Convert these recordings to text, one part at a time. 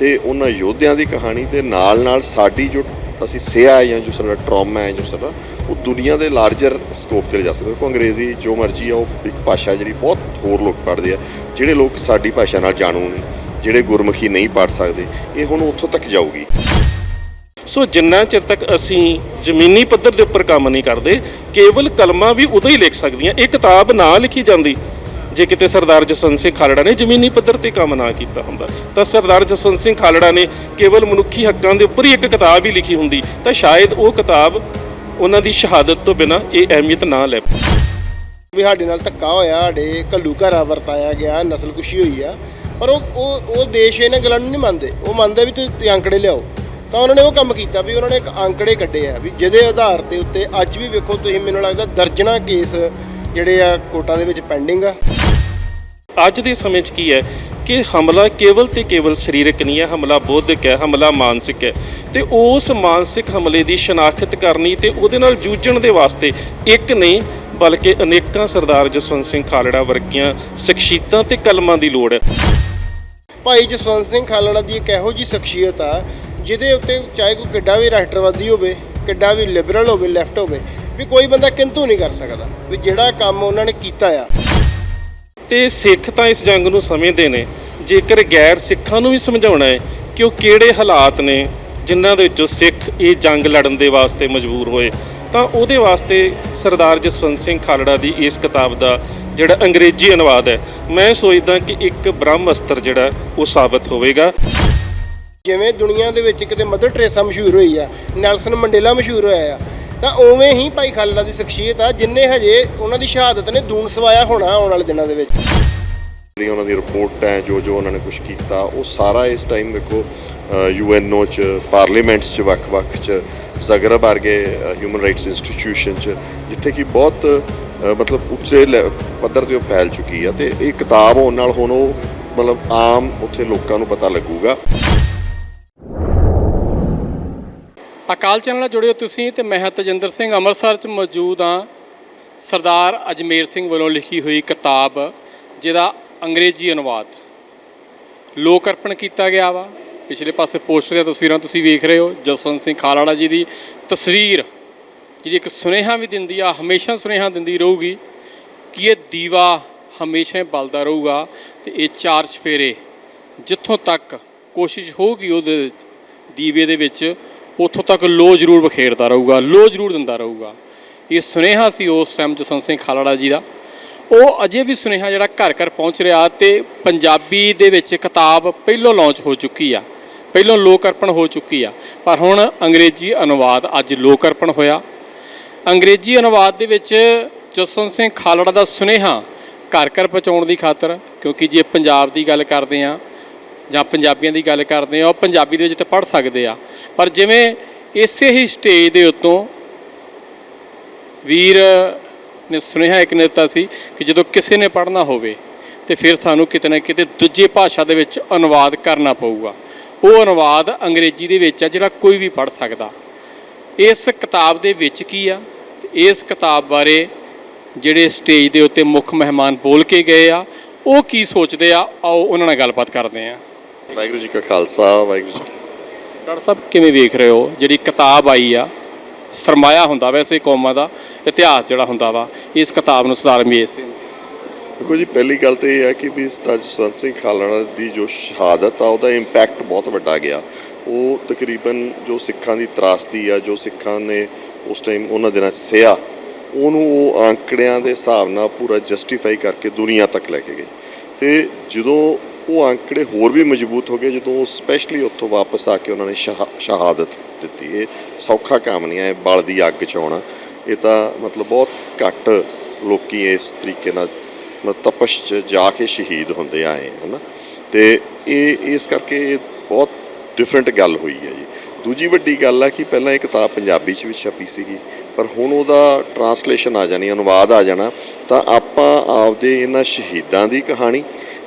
ਤੇ ਉਹਨਾਂ ਯੋਧਿਆਂ ਦੀ ਕਹਾਣੀ ਦੇ ਨਾਲ ਨਾਲ ਸਾਡੀ ਜੋ ਅਸੀਂ ਸਿਆ ਹੈ ਜਾਂ ਜੋ ਸਾਡਾ ਟਰਾਮਾ ਹੈ, ਜੋ ਸਾਡਾ, ਉਹ ਦੁਨੀਆ ਦੇ ਲਾਰਜਰ ਸਕੋਪ ਤੇ ਜਾ ਸਕਦਾ ਦੇਖੋ, ਅੰਗਰੇਜ਼ੀ ਜੋ ਮਰਜ਼ੀ ਆ, ਉਹ ਇੱਕ ਭਾਸ਼ਾ ਜਿਹੜੀ ਬਹੁਤ ਹੋਰ ਲੋਕ ਪੜ੍ਹਦੇ ਆ, ਜਿਹੜੇ ਲੋਕ ਸਾਡੀ ਭਾਸ਼ਾ ਨਾਲ ਜਾਣੂ ਨਹੀਂ, ਜਿਹੜੇ ਗੁਰਮੁਖੀ ਨਹੀਂ ਪੜ੍ਹ ਸਕਦੇ, ਇਹ ਹੁਣ ਉੱਥੋਂ ਤੱਕ ਜਾਊਗੀ। ਸੋ ਜਿੰਨਾ ਚਿਰ ਤੱਕ ਅਸੀਂ ਜ਼ਮੀਨੀ ਪੱਧਰ ਦੇ ਉੱਪਰ ਕੰਮ ਨਹੀਂ ਕਰਦੇ, ਕੇਵਲ ਕਲਮਾਂ ਵੀ ਉਦੋਂ ਹੀ ਲਿਖ ਸਕਦੀਆਂ, ਇਹ ਕਿਤਾਬ ਨਾ ਲਿਖੀ ਜਾਂਦੀ। ਜੇ ਕਿਤੇ ਸਰਦਾਰ ਜਸਵੰਤ ਸਿੰਘ ਖਾਲੜਾ ਨੇ ਜ਼ਮੀਨੀ ਪੱਧਰ ਤੇ ਕੰਮ ਨਾ ਕੀਤਾ ਹੁੰਦਾ, ਤਾਂ ਸਰਦਾਰ ਜਸਵੰਤ ਸਿੰਘ ਖਾਲੜਾ ਨੇ ਕੇਵਲ ਮਨੁੱਖੀ ਹੱਕਾਂ ਦੇ ਉੱਪਰ ਹੀ ਇੱਕ ਕਿਤਾਬ ਹੀ ਲਿਖੀ ਹੁੰਦੀ, ਤਾਂ ਸ਼ਾਇਦ ਉਹ ਕਿਤਾਬ ਉਹਨਾਂ ਦੀ ਸ਼ਹਾਦਤ ਤੋਂ ਬਿਨਾ ਇਹ ਅਹਿਮੀਅਤ ਨਾ ਲੈ ਵੀ ਸਾਡੇ ਨਾਲ ਧੱਕਾ ਹੋਇਆ, ਸਾਡੇ ਘੱਲੂ ਘਰਾ ਵਰਤਾਇਆ ਗਿਆ, ਨਸਲਕੁਸ਼ੀ ਹੋਈ ਆ, ਪਰ ਉਹ ਉਹ ਉਹ ਦੇਸ਼ ਇਹਨਾਂ ਗੱਲਾਂ ਨੂੰ ਨਹੀਂ ਮੰਨਦੇ। ਉਹ ਮੰਨਦੇ ਵੀ ਤੁਸੀਂ ਅੰਕੜੇ ਲਿਆਓ। ਤਾਂ ਉਹਨਾਂ ਨੇ ਉਹ ਕੰਮ ਕੀਤਾ ਵੀ ਉਹਨਾਂ ਨੇ ਇੱਕ ਅੰਕੜੇ ਕੱਢੇ ਆ ਵੀ ਜਿਹਦੇ ਆਧਾਰ ਤੇ ਉੱਤੇ ਅੱਜ ਵੀ ਵੇਖੋ ਤੁਸੀਂ, ਮੈਨੂੰ ਲੱਗਦਾ ਦਰਜਨਾ ਕੇਸ ਜਿਹੜੇ ਆ ਕੋਰਟਾਂ ਦੇ ਵਿੱਚ ਪੈਂਡਿੰਗ ਆ। ਅੱਜ ਦੇ ਸਮੇਂ 'ਚ ਕੀ ਹੈ ਕਿ ਹਮਲਾ ਕੇਵਲ ਤੇ ਕੇਵਲ ਸਰੀਰਕ ਨਹੀਂ ਹੈ, ਹਮਲਾ ਬੌਧਿਕ ਹੈ, ਹਮਲਾ ਮਾਨਸਿਕ ਹੈ ਤੇ ਉਸ ਮਾਨਸਿਕ ਹਮਲੇ ਦੀ ਸ਼ਨਾਖਤ ਕਰਨੀ ਤੇ ਉਹਦੇ ਨਾਲ ਜੂਝਣ ਦੇ ਵਾਸਤੇ ਇੱਕ ਨਹੀਂ, ਬਲਕਿ ਅਨੇਕਾਂ ਸਰਦਾਰ ਜਸਵੰਤ ਸਿੰਘ ਖਾਲੜਾ ਵਰਗੀਆਂ ਸ਼ਖਸੀਅਤਾਂ ਤੇ ਕਲਮਾਂ ਦੀ ਲੋੜ ਹੈ। ਭਾਈ ਜਸਵੰਤ ਸਿੰਘ ਖਾਲੜਾ ਦੀ ਇੱਕ ਇਹੋ ਜੀ ਸ਼ਖਸੀਅਤ ਆ, ਜਿਹਦੇ ਉੱਤੇ ਚਾਹੇ ਕੋਈ ਕਿੱਡਾ ਵੀ ਰਾਸ਼ਟਰਵਾਦੀ ਹੋਵੇ, ਕਿੱਡਾ ਵੀ ਲਿਬਰਲ ਹੋਵੇ ਲੈਫਟ ਹੋਵੇ, ਵੀ ਕੋਈ ਬੰਦਾ ਕਿੰਤੂ ਨਹੀਂ ਕਰ ਸਕਦਾ, ਵੀ ਜਿਹੜਾ ਕੰਮ ਉਹਨਾਂ ਨੇ ਕੀਤਾ ਆ। ਤੇ ਸਿੱਖ ਤਾਂ ਇਸ ਜੰਗ ਨੂੰ ਸਮਝਦੇ ਨੇ। ਜੇਕਰ ਗੈਰ ਸਿੱਖਾਂ ਨੂੰ ਵੀ ਸਮਝਾਉਣਾ ਹੈ ਕਿ ਉਹ ਕਿਹੜੇ ਹਾਲਾਤ ਨੇ ਜਿਨ੍ਹਾਂ ਦੇ ਵਿੱਚੋਂ ਸਿੱਖ ਇਹ ਜੰਗ ਲੜਨ ਦੇ ਵਾਸਤੇ ਮਜਬੂਰ ਹੋਏ, ਤਾਂ ਉਹਦੇ ਵਾਸਤੇ ਸਰਦਾਰ ਜਸਵੰਤ ਸਿੰਘ ਖਾਲੜਾ ਦੀ ਇਸ ਕਿਤਾਬ ਦਾ ਜਿਹੜਾ ਅੰਗਰੇਜ਼ੀ ਅਨੁਵਾਦ ਹੈ, ਮੈਂ ਸੋਚਦਾ ਕਿ ਇੱਕ ਬ੍ਰਹਮ ਅਸਤਰ ਜਿਹੜਾ, ਉਹ ਸਾਬਤ ਹੋਵੇਗਾ। ਜਿਵੇਂ ਦੁਨੀਆ ਦੇ ਵਿੱਚ ਕਿਤੇ ਮਦਰ ਟਰੇਸਾ ਮਸ਼ਹੂਰ ਹੋਈ ਆ, ਨੈਲਸਨ ਮੰਡੇਲਾ ਮਸ਼ਹੂਰ ਹੋਇਆ ਆ ਤਾਂ ਉਵੇਂ ਹੀ ਭਾਈ ਖਾਲੜਾ ਦੀ ਸ਼ਖਸੀਅਤ ਆ ਜਿਨਨੇ ਹਜੇ ਉਹਨਾਂ ਦੀ ਸ਼ਹਾਦਤ ਨੇ ਦੂਣ ਸਵਾਇਆ ਹੋਣਾ ਆਉਣ ਵਾਲੇ ਦਿਨਾਂ ਦੇ ਵਿੱਚ। ਜਿਹੜੀ ਉਹਨਾਂ ਦੀ ਰਿਪੋਰਟ ਹੈ, ਜੋ ਜੋ ਉਹਨਾਂ ਨੇ ਕੁਝ ਕੀਤਾ, ਉਹ ਸਾਰਾ ਇਸ ਟਾਈਮ ਦੇਖੋ ਯੂਐਨਓ ਚ ਪਾਰਲੀਮੈਂਟਸ ਚ, ਵੱਖ-ਵੱਖ ਚ ਜ਼ਗਰਬ ਵਰਗੇ ਹਿਊਮਨ ਰਾਈਟਸ ਇੰਸਟੀਟਿਊਸ਼ਨ ਚ, ਜਿੱਥੇ ਕਿ ਬਹੁਤ ਮਤਲਬ ਉੱਚੇ ਲੈ- ਪੱਧਰ ਤੇ ਉਹ ਫੈਲ ਚੁੱਕੀ ਆ ਤੇ ਇਹ ਕਿਤਾਬ ਹੋਣ ਨਾਲ ਹੁਣ ਉਹ ਮਤਲਬ ਆਮ ਉੱਥੇ ਲੋਕਾਂ ਨੂੰ ਪਤਾ ਲੱਗੂਗਾ। ਅਕਾਲ ਚੈਨਲ ਨਾਲ ਜੁੜਿਓ ਤੁਸੀਂ ਤੇ ਮੈਂ ਹਾਂ ਤਜਿੰਦਰ ਸਿੰਘ। ਅੰਮ੍ਰਿਤਸਰ 'ਚ ਮੌਜੂਦ ਹਾਂ। ਸਰਦਾਰ ਅਜਮੇਰ ਸਿੰਘ ਵੱਲੋਂ ਲਿਖੀ ਹੋਈ ਕਿਤਾਬ, ਜਿਹਦਾ ਅੰਗਰੇਜ਼ੀ ਅਨੁਵਾਦ। ਲੋਕ ਅਰਪਣ ਕੀਤਾ ਗਿਆ ਵਾ। ਪਿਛਲੇ ਪਾਸੇ ਪੋਸਟਰ ਦੀਆਂ ਤਸਵੀਰਾਂ ਤੁਸੀਂ ਵੇਖ ਰਹੇ ਹੋ। ਜਸਵੰਤ ਸਿੰਘ ਖਾਲੜਾ ਜੀ ਦੀ ਤਸਵੀਰ, ਜਿਹੜੀ ਇੱਕ ਸੁਨੇਹਾ ਵੀ ਦਿੰਦੀ ਆ, ਹਮੇਸ਼ਾ ਸੁਨੇਹਾ ਦਿੰਦੀ ਰਹੂਗੀ ਕਿ ਇਹ ਦੀਵਾ ਹਮੇਸ਼ਾ ਬਲਦਾ ਰਹੂਗਾ ਤੇ ਇਹ ਚਾਰ ਚਫੇਰੇ ਜਿੱਥੋਂ ਤੱਕ ਕੋਸ਼ਿਸ਼ ਹੋਊਗੀ ਉਹਦੇ ਦੀਵੇ ਦੇ ਵਿੱਚ ਉੱਥੋਂ ਤੱਕ ਲੋ ਜ਼ਰੂਰ ਬਖੇਰਦਾ ਰਹੂਗਾ, ਲੋ ਜ਼ਰੂਰ ਦਿੰਦਾ ਰਹੂਗਾ। ਇਹ ਸੁਨੇਹਾ ਸੀ ਉਸ ਟਾਈਮ ਜਸਵੰਤ ਸਿੰਘ ਖਾਲੜਾ ਜੀ ਦਾ। ਉਹ ਅਜੇ ਵੀ ਸੁਨੇਹਾ ਜਿਹੜਾ ਘਰ ਘਰ ਪਹੁੰਚ ਰਿਹਾ ਤੇ ਪੰਜਾਬੀ ਦੇ ਵਿੱਚ ਕਿਤਾਬ ਪਹਿਲੋਂ ਲਾਂਚ ਹੋ ਚੁੱਕੀ ਆ, ਪਹਿਲੋਂ ਲੋਕ ਅਰਪਣ ਹੋ ਚੁੱਕੀ ਆ। ਪਰ ਹੁਣ ਅੰਗਰੇਜ਼ੀ ਅਨੁਵਾਦ ਅੱਜ ਲੋਕ ਅਰਪਣ ਹੋਇਆ। ਅੰਗਰੇਜ਼ੀ ਅਨੁਵਾਦ ਦੇ ਵਿੱਚ ਜਸਵੰਤ ਸਿੰਘ ਖਾਲੜਾ ਦਾ ਸੁਨੇਹਾ ਘਰ ਘਰ ਪਹੁੰਚਾਉਣ ਦੀ ਖਾਤਰ, ਕਿਉਂਕਿ ਜੇ ਪੰਜਾਬ ਦੀ ਗੱਲ ਕਰਦੇ ਆ ਜਾਂ ਪੰਜਾਬੀਆਂ ਦੀ ਗੱਲ ਕਰਦੇ ਆ ਉਹ ਪੰਜਾਬੀ ਦੇ ਵਿੱਚ ਤਾਂ ਪੜ੍ਹ ਸਕਦੇ ਆ। ਪਰ ਜਿਵੇਂ ਇਸੇ ਹੀ ਸਟੇਜ ਦੇ ਉੱਤੋਂ ਵੀਰ ਨੇ ਸੁਨੇਹਾ ਇੱਕ ਨੇਤਾ ਸੀ ਕਿ ਜਦੋਂ ਕਿਸੇ ਨੇ ਪੜ੍ਹਨਾ ਹੋਵੇ ਤੇ ਫਿਰ ਸਾਨੂੰ ਕਿਤੇ ਨਾ ਕਿਤੇ ਦੂਜੀ ਭਾਸ਼ਾ ਦੇ ਵਿੱਚ ਅਨੁਵਾਦ ਕਰਨਾ ਪਊਗਾ। ਉਹ ਅਨੁਵਾਦ ਅੰਗਰੇਜ਼ੀ ਦੇ ਵਿੱਚ ਆ, ਜਿਹੜਾ ਕੋਈ ਵੀ ਪੜ੍ਹ ਸਕਦਾ। ਇਸ ਕਿਤਾਬ ਦੇ ਵਿੱਚ ਕੀ ਆ? ਇਸ ਕਿਤਾਬ ਬਾਰੇ ਜਿਹੜੇ ਸਟੇਜ ਦੇ ਉੱਤੇ ਮੁੱਖ ਮਹਿਮਾਨ ਬੋਲ ਕੇ ਗਏ ਆ, ਉਹ ਕੀ ਸੋਚਦੇ ਆ? ਆਓ ਉਹਨਾਂ ਨਾਲ ਗੱਲਬਾਤ ਕਰਦੇ ਆ। ਵਾਹਿਗੁਰੂ ਜੀ ਕਾ ਖਾਲਸਾ ਵਾਹਿਗੁਰੂ ਜੀ ਕੀ ਡਾਕਟਰ ਸਾਹਿਬ ਕਿਵੇਂ ਵੇਖ ਰਹੇ ਹੋ? ਜਿਹੜੀ ਕਿਤਾਬ ਆਈ ਆ ਸਰਮਾਇਆ ਹੁੰਦਾ ਵੈਸੇ ਕੌਮਾਂ ਦਾ ਇਤਿਹਾਸ ਜਿਹੜਾ ਹੁੰਦਾ ਵਾ ਇਸ ਕਿਤਾਬ ਨੂੰ ਸਰਦਾਰ ਮੇਜ ਸਿੰਘ। ਦੇਖੋ ਜੀ ਪਹਿਲੀ ਗੱਲ ਤੇ ਇਹ ਹੈ ਕਿ ਵੀ ਸਰਦਾਰ ਜਸਵੰਤ ਸਿੰਘ ਖਾਲੜਾ ਦੀ ਜੋ ਸ਼ਹਾਦਤ ਆ ਉਹਦਾ ਇੰਪੈਕਟ ਬਹੁਤ ਵੱਡਾ ਗਿਆ। ਉਹ ਤਕਰੀਬਨ ਜੋ ਸਿੱਖਾਂ ਦੀ ਤਰਾਸਦੀ ਆ ਜੋ ਸਿੱਖਾਂ ਨੇ ਉਸ ਟਾਈਮ ਉਹਨਾਂ ਦਿਨਾਂ 'ਚ ਸਿਆ ਉਹਨੂੰ ਉਹ ਆંકੜਿਆਂ ਦੇ ਹਿਸਾਬ ਨਾਲ ਪੂਰਾ ਜਸਟੀਫਾਈ ਕਰਕੇ ਦੁਨੀਆ ਤੱਕ ਲੈ ਕੇ ਗਏ। ਤੇ ਜਦੋਂ ਉਹ ਅੰਕੜੇ ਹੋਰ ਵੀ ਮਜ਼ਬੂਤ ਹੋ ਗਏ ਜਦੋਂ ਸਪੈਸ਼ਲੀ ਉੱਥੋਂ ਵਾਪਸ ਆ ਕੇ ਉਹਨਾਂ ਨੇ ਸ਼ਹਾ- ਸ਼ਹਾਦਤ ਦਿੱਤੀ। ਇਹ ਸੌਖਾ ਕੰਮ ਨਹੀਂ ਹੈ, ਇਹ ਬਲ ਦੀ ਅੱਗ 'ਚ ਆਉਣਾ ਇਹ ਤਾਂ ਮਤਲਬ ਬਹੁਤ ਘੱਟ ਲੋਕੀ ਇਸ ਤਰੀਕੇ ਨਾਲ ਮਤਲਬ ਤਪਸ਼ 'ਚ ਜਾ ਕੇ ਸ਼ਹੀਦ ਹੁੰਦੇ ਆਏ ਹਨਾ ਤੇ ਇਹ, ਇਸ ਕਰਕੇ ਇਹ ਬਹੁਤ ਡਿਫਰੈਂਟ ਗੱਲ ਹੋਈ ਹੈ ਜੀ। ਦੂਜੀ ਵੱਡੀ ਗੱਲ ਹੈ ਕਿ ਪਹਿਲਾਂ ਇਹ ਕਿਤਾਬ ਪੰਜਾਬੀ 'ਚ ਵੀ ਛਪੀ ਸੀਗੀ, ਪਰ ਹੁਣ ਉਹਦਾ ਟਰਾਂਸਲੇਸ਼ਨ ਆ ਜਾਣੀ, ਅਨੁਵਾਦ ਆ ਜਾਣਾ, ਤਾਂ ਆਪਾਂ ਆਪਦੇ ਇਹਨਾਂ ਸ਼ਹੀਦਾਂ ਦੀ ਕਹਾਣੀ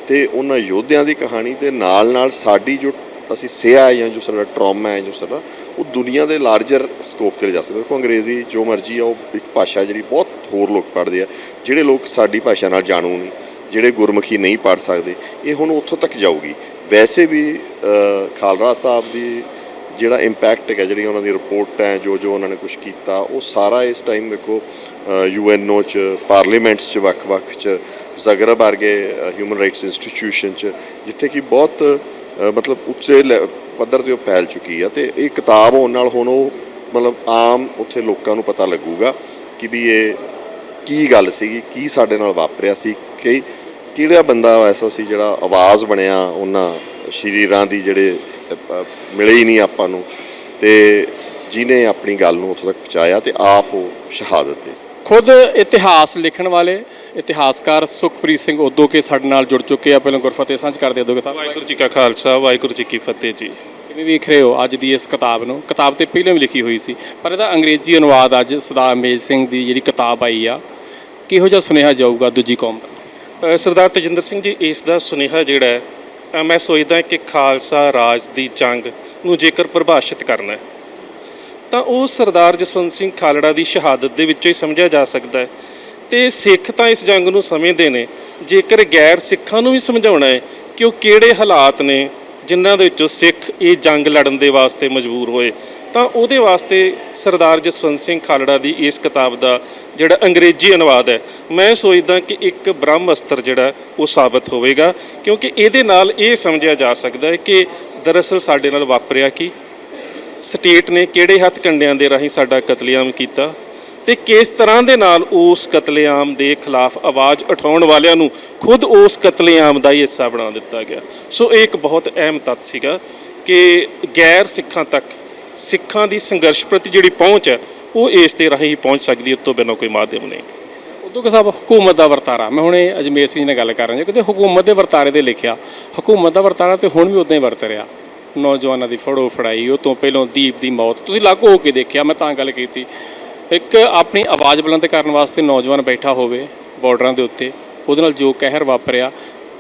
ਤੇ ਉਹਨਾਂ ਯੋਧਿਆਂ ਦੀ ਕਹਾਣੀ ਦੇ ਨਾਲ ਨਾਲ ਸਾਡੀ ਜੋ ਅਸੀਂ ਸਿਆ ਹੈ ਜਾਂ ਜੋ ਸਾਡਾ ਟਰਾਮਾ ਹੈ, ਜੋ ਸਾਡਾ, ਉਹ ਦੁਨੀਆ ਦੇ ਲਾਰਜਰ ਸਕੋਪ ਤੇ ਜਾ ਸਕਦਾ ਦੇਖੋ ਅੰਗਰੇਜ਼ੀ ਜੋ ਮਰਜ਼ੀ ਆ, ਉਹ ਇੱਕ ਭਾਸ਼ਾ ਜਿਹੜੀ ਬਹੁਤ ਹੋਰ ਲੋਕ ਪੜ੍ਹਦੇ ਆ, ਜਿਹੜੇ ਲੋਕ ਸਾਡੀ ਭਾਸ਼ਾ ਨਾਲ ਜਾਣੂ ਨਹੀਂ, ਜਿਹੜੇ ਗੁਰਮੁਖੀ ਨਹੀਂ ਪੜ੍ਹ ਸਕਦੇ, ਇਹ ਹੁਣ ਉੱਥੋਂ ਤੱਕ ਜਾਊਗੀ। ਵੈਸੇ ਵੀ ਖਾਲਰਾ ਸਾਹਿਬ ਦੀ ਜਿਹੜਾ ਇੰਪੈਕਟ ਹੈ ਜਿਹੜੀ ਉਹਨਾਂ ਦੀ ਰਿਪੋਰਟ ਹੈ, ਜੋ ਜੋ ਉਹਨਾਂ ਨੇ ਕੁਝ ਕੀਤਾ, ਉਹ ਸਾਰਾ ਇਸ ਟਾਈਮ ਦੇਖੋ ਯੂਐਨਓ ਚ ਪਾਰਲੀਮੈਂਟਸ ਚ, ਵੱਖ-ਵੱਖ ਚ ਜ਼ਗਰਬ ਵਰਗੇ ਹਿਊਮਨ ਰਾਈਟਸ ਇੰਸਟੀਟਿਊਸ਼ਨ ਚ, ਜਿੱਥੇ ਕਿ ਬਹੁਤ ਮਤਲਬ ਉੱਚੇ ਲੈ- ਪੱਧਰ ਤੇ ਉਹ ਫੈਲ ਚੁੱਕੀ ਆ ਤੇ ਇਹ ਕਿਤਾਬ ਹੋਣ ਨਾਲ ਹੁਣ ਉਹ ਮਤਲਬ ਆਮ ਉੱਥੇ ਲੋਕਾਂ ਨੂੰ ਪਤਾ ਲੱਗੂਗਾ ਕਿ ਵੀ ਇਹ ਕੀ ਗੱਲ ਸੀਗੀ, ਕੀ ਸਾਡੇ ਨਾਲ ਵਾਪਰਿਆ ਸੀ, ਕਿ ਕਿਹੜਾ ਬੰਦਾ ਐਸਾ ਸੀ ਜਿਹੜਾ ਆਵਾਜ਼ ਬਣਿਆ ਉਹਨਾਂ ਸ਼ਰੀਰਾਂ ਦੀ ਜਿਹੜੇ ਮਿਲੇ ਹੀ ਨਹੀਂ ਆਪਾਂ ਨੂੰ ਤੇ ਜਿਨੇ ਆਪਣੀ ਗੱਲ ਨੂੰ ਉੱਥੋਂ ਤੱਕ ਪਹੁੰਚਾਇਆ ਤੇ ਆਪ ਉਹ ਸ਼ਹਾਦਤ ਦੇ। ਖੁਦ ਇਤਿਹਾਸ ਲਿਖਣ ਵਾਲੇ ਇਤਿਹਾਸਕਾਰ ਸੁਖਪ੍ਰੀਤ ਸਿੰਘ ਉਦੋਕੇ ਸਾਡੇ ਨਾਲ ਜੁੜ ਚੁੱਕੇ ਆ। ਪਹਿਲਾਂ ਗੁਰਫਤਿਹ ਸਾਂਝ ਕਰਦੇ ਉਦੋਕੇ ਸਾਹਿਬ। ਵਾਹਿਗੁਰੂ ਜੀ ਕਾ ਖਾਲਸਾ ਵਾਹਿਗੁਰੂ ਜੀ ਕੀ ਫਤਿਹ ਜੀ। ਕਿਵੇਂ ਵੇਖ ਰਹੇ ਹੋ ਅੱਜ ਦੀ ਇਸ ਕਿਤਾਬ ਨੂੰ? ਕਿਤਾਬ ਤੇ ਪਹਿਲਾਂ ਵੀ ਲਿਖੀ ਹੋਈ ਸੀ ਪਰ ਇਹਦਾ ਅੰਗਰੇਜ਼ੀ ਅਨੁਵਾਦ ਅੱਜ ਸਰਦਾਰ ਮੇਜ ਸਿੰਘ ਦੀ ਜਿਹੜੀ ਕਿਤਾਬ ਆਈ ਆ ਕਿਹੋ ਜਿਹਾ ਸੁਨੇਹਾ ਜਾਊਗਾ ਦੂਜੀ ਕੌਮ ਦਾ? ਸਰਦਾਰ ਤਜਿੰਦਰ ਸਿੰਘ ਜੀ ਇਸ ਦਾ ਸੁਨੇਹਾ ਜਿਹੜਾ ਹੈ ਮੈਂ ਸੋਚਦਾ ਕਿ ਖਾਲਸਾ ਰਾਜ ਦੀ ਜੰਗ ਨੂੰ ਜੇਕਰ ਪਰਿਭਾਸ਼ਿਤ ਕਰਨਾ ਹੈ ਤਾਂ ਉਹ ਸਰਦਾਰ ਜਸਵੰਤ ਸਿੰਘ ਖਾਲੜਾ ਦੀ ਸ਼ਹਾਦਤ ਦੇ ਵਿੱਚੋਂ ਹੀ ਸਮਝਿਆ ਜਾ ਸਕਦਾ ਹੈ। ਤੇ ਸਿੱਖ ਤਾਂ ਇਸ ਜੰਗ ਨੂੰ ਸਮਝਦੇ ਨੇ। ਜੇਕਰ ਗੈਰ ਸਿੱਖਾਂ ਨੂੰ ਵੀ ਸਮਝਾਉਣਾ ਹੈ ਕਿ ਉਹ ਕਿਹੜੇ ਹਾਲਾਤ ਨੇ ਜਿਨ੍ਹਾਂ ਦੇ ਵਿੱਚੋਂ ਸਿੱਖ ਇਹ ਜੰਗ ਲੜਨ ਦੇ ਵਾਸਤੇ ਮਜਬੂਰ ਹੋਏ, ਤਾਂ ਉਹਦੇ ਵਾਸਤੇ ਸਰਦਾਰ ਜਸਵੰਤ ਸਿੰਘ ਖਾਲੜਾ ਦੀ ਇਸ ਕਿਤਾਬ ਦਾ ਜਿਹੜਾ ਅੰਗਰੇਜ਼ੀ ਅਨੁਵਾਦ ਹੈ, ਮੈਂ ਸੋਚਦਾ ਕਿ ਇੱਕ ਬ੍ਰਹਮ ਅਸਤਰ ਜਿਹੜਾ ਉਹ ਸਾਬਤ ਹੋਵੇਗਾ, ਕਿਉਂਕਿ ਇਹਦੇ ਨਾਲ ਇਹ ਸਮਝਿਆ ਜਾ ਸਕਦਾ ਹੈ ਕਿ ਦਰਅਸਲ ਸਾਡੇ ਨਾਲ ਵਾਪਰਿਆ ਕੀ? ਸਟੇਟ ਨੇ ਕਿਹੜੇ ਹੱਥ ਕੰਡਿਆਂ ਦੇ ਰਾਹੀਂ ਸਾਡਾ ਕਤਲੇਆਮ ਕੀਤਾ? ਤੇ ਕਿਸ ਤਰ੍ਹਾਂ ਦੇ ਨਾਲ ਉਸ ਕਤਲੇਆਮ ਦੇ ਖਿਲਾਫ ਆਵਾਜ਼ ਉਠਾਉਣ ਵਾਲਿਆਂ ਨੂੰ ਖੁਦ ਉਸ ਕਤਲੇਆਮ ਦਾ ਹੀ ਹਿੱਸਾ ਬਣਾ ਦਿੱਤਾ ਗਿਆ। ਸੋ ਇਹ ਇੱਕ ਬਹੁਤ ਅਹਿਮ ਤੱਤ ਸੀਗਾ ਕਿ ਗੈਰ ਸਿੱਖਾਂ ਤੱਕ ਸਿੱਖਾਂ ਦੀ ਸੰਘਰਸ਼ ਪ੍ਰਤੀ ਜਿਹੜੀ ਪਹੁੰਚ ਹੈ, ਉਹ ਇਸ ਦੇ ਰਾਹੀਂ ਹੀ ਪਹੁੰਚ ਸਕਦੀ ਹੈ, ਉਸ ਤੋਂ ਬਿਨਾਂ ਕੋਈ ਮਾਧਿਅਮ ਨਹੀਂ। ਉਦੋਕੇ ਸਾਹਿਬ ਹਕੂਮਤ ਦਾ ਵਰਤਾਰਾ, ਮੈਂ ਹੁਣੇ ਅਜਮੇਰ ਸਿੰਘ ਨਾਲ ਗੱਲ ਕਰ ਰਿਹਾ ਕਿਤੇ ਹਕੂਮਤ ਦੇ ਵਰਤਾਰੇ ਦੇ ਲਿਖਿਆ, ਹਕੂਮਤ ਦਾ ਵਰਤਾਰਾ ਤੇ ਹੁਣ ਵੀ ਉਦਾਂ ਹੀ ਵਰਤ ਰਿਹਾ। ਨੌਜਵਾਨਾਂ ਦੀ ਫੜੋ ਫੜਾਈ ਉਹ ਤੋਂ ਪਹਿਲਾਂ ਦੀਪ ਦੀ ਮੌਤ, ਤੁਸੀਂ ਲਾਗੂ ਹੋ ਕੇ ਦੇਖਿਆ, ਮੈਂ ਤਾਂ ਗੱਲ ਕੀਤੀ। ਇੱਕ ਆਪਣੀ ਆਵਾਜ਼ ਬੁਲੰਦ ਕਰਨ ਵਾਸਤੇ ਨੌਜਵਾਨ ਬੈਠਾ ਹੋਵੇ ਬਾਰਡਰਾਂ ਦੇ ਉੱਤੇ, ਉਹਦੇ ਨਾਲ ਜੋ ਕਹਿਰ ਵਾਪਰਿਆ,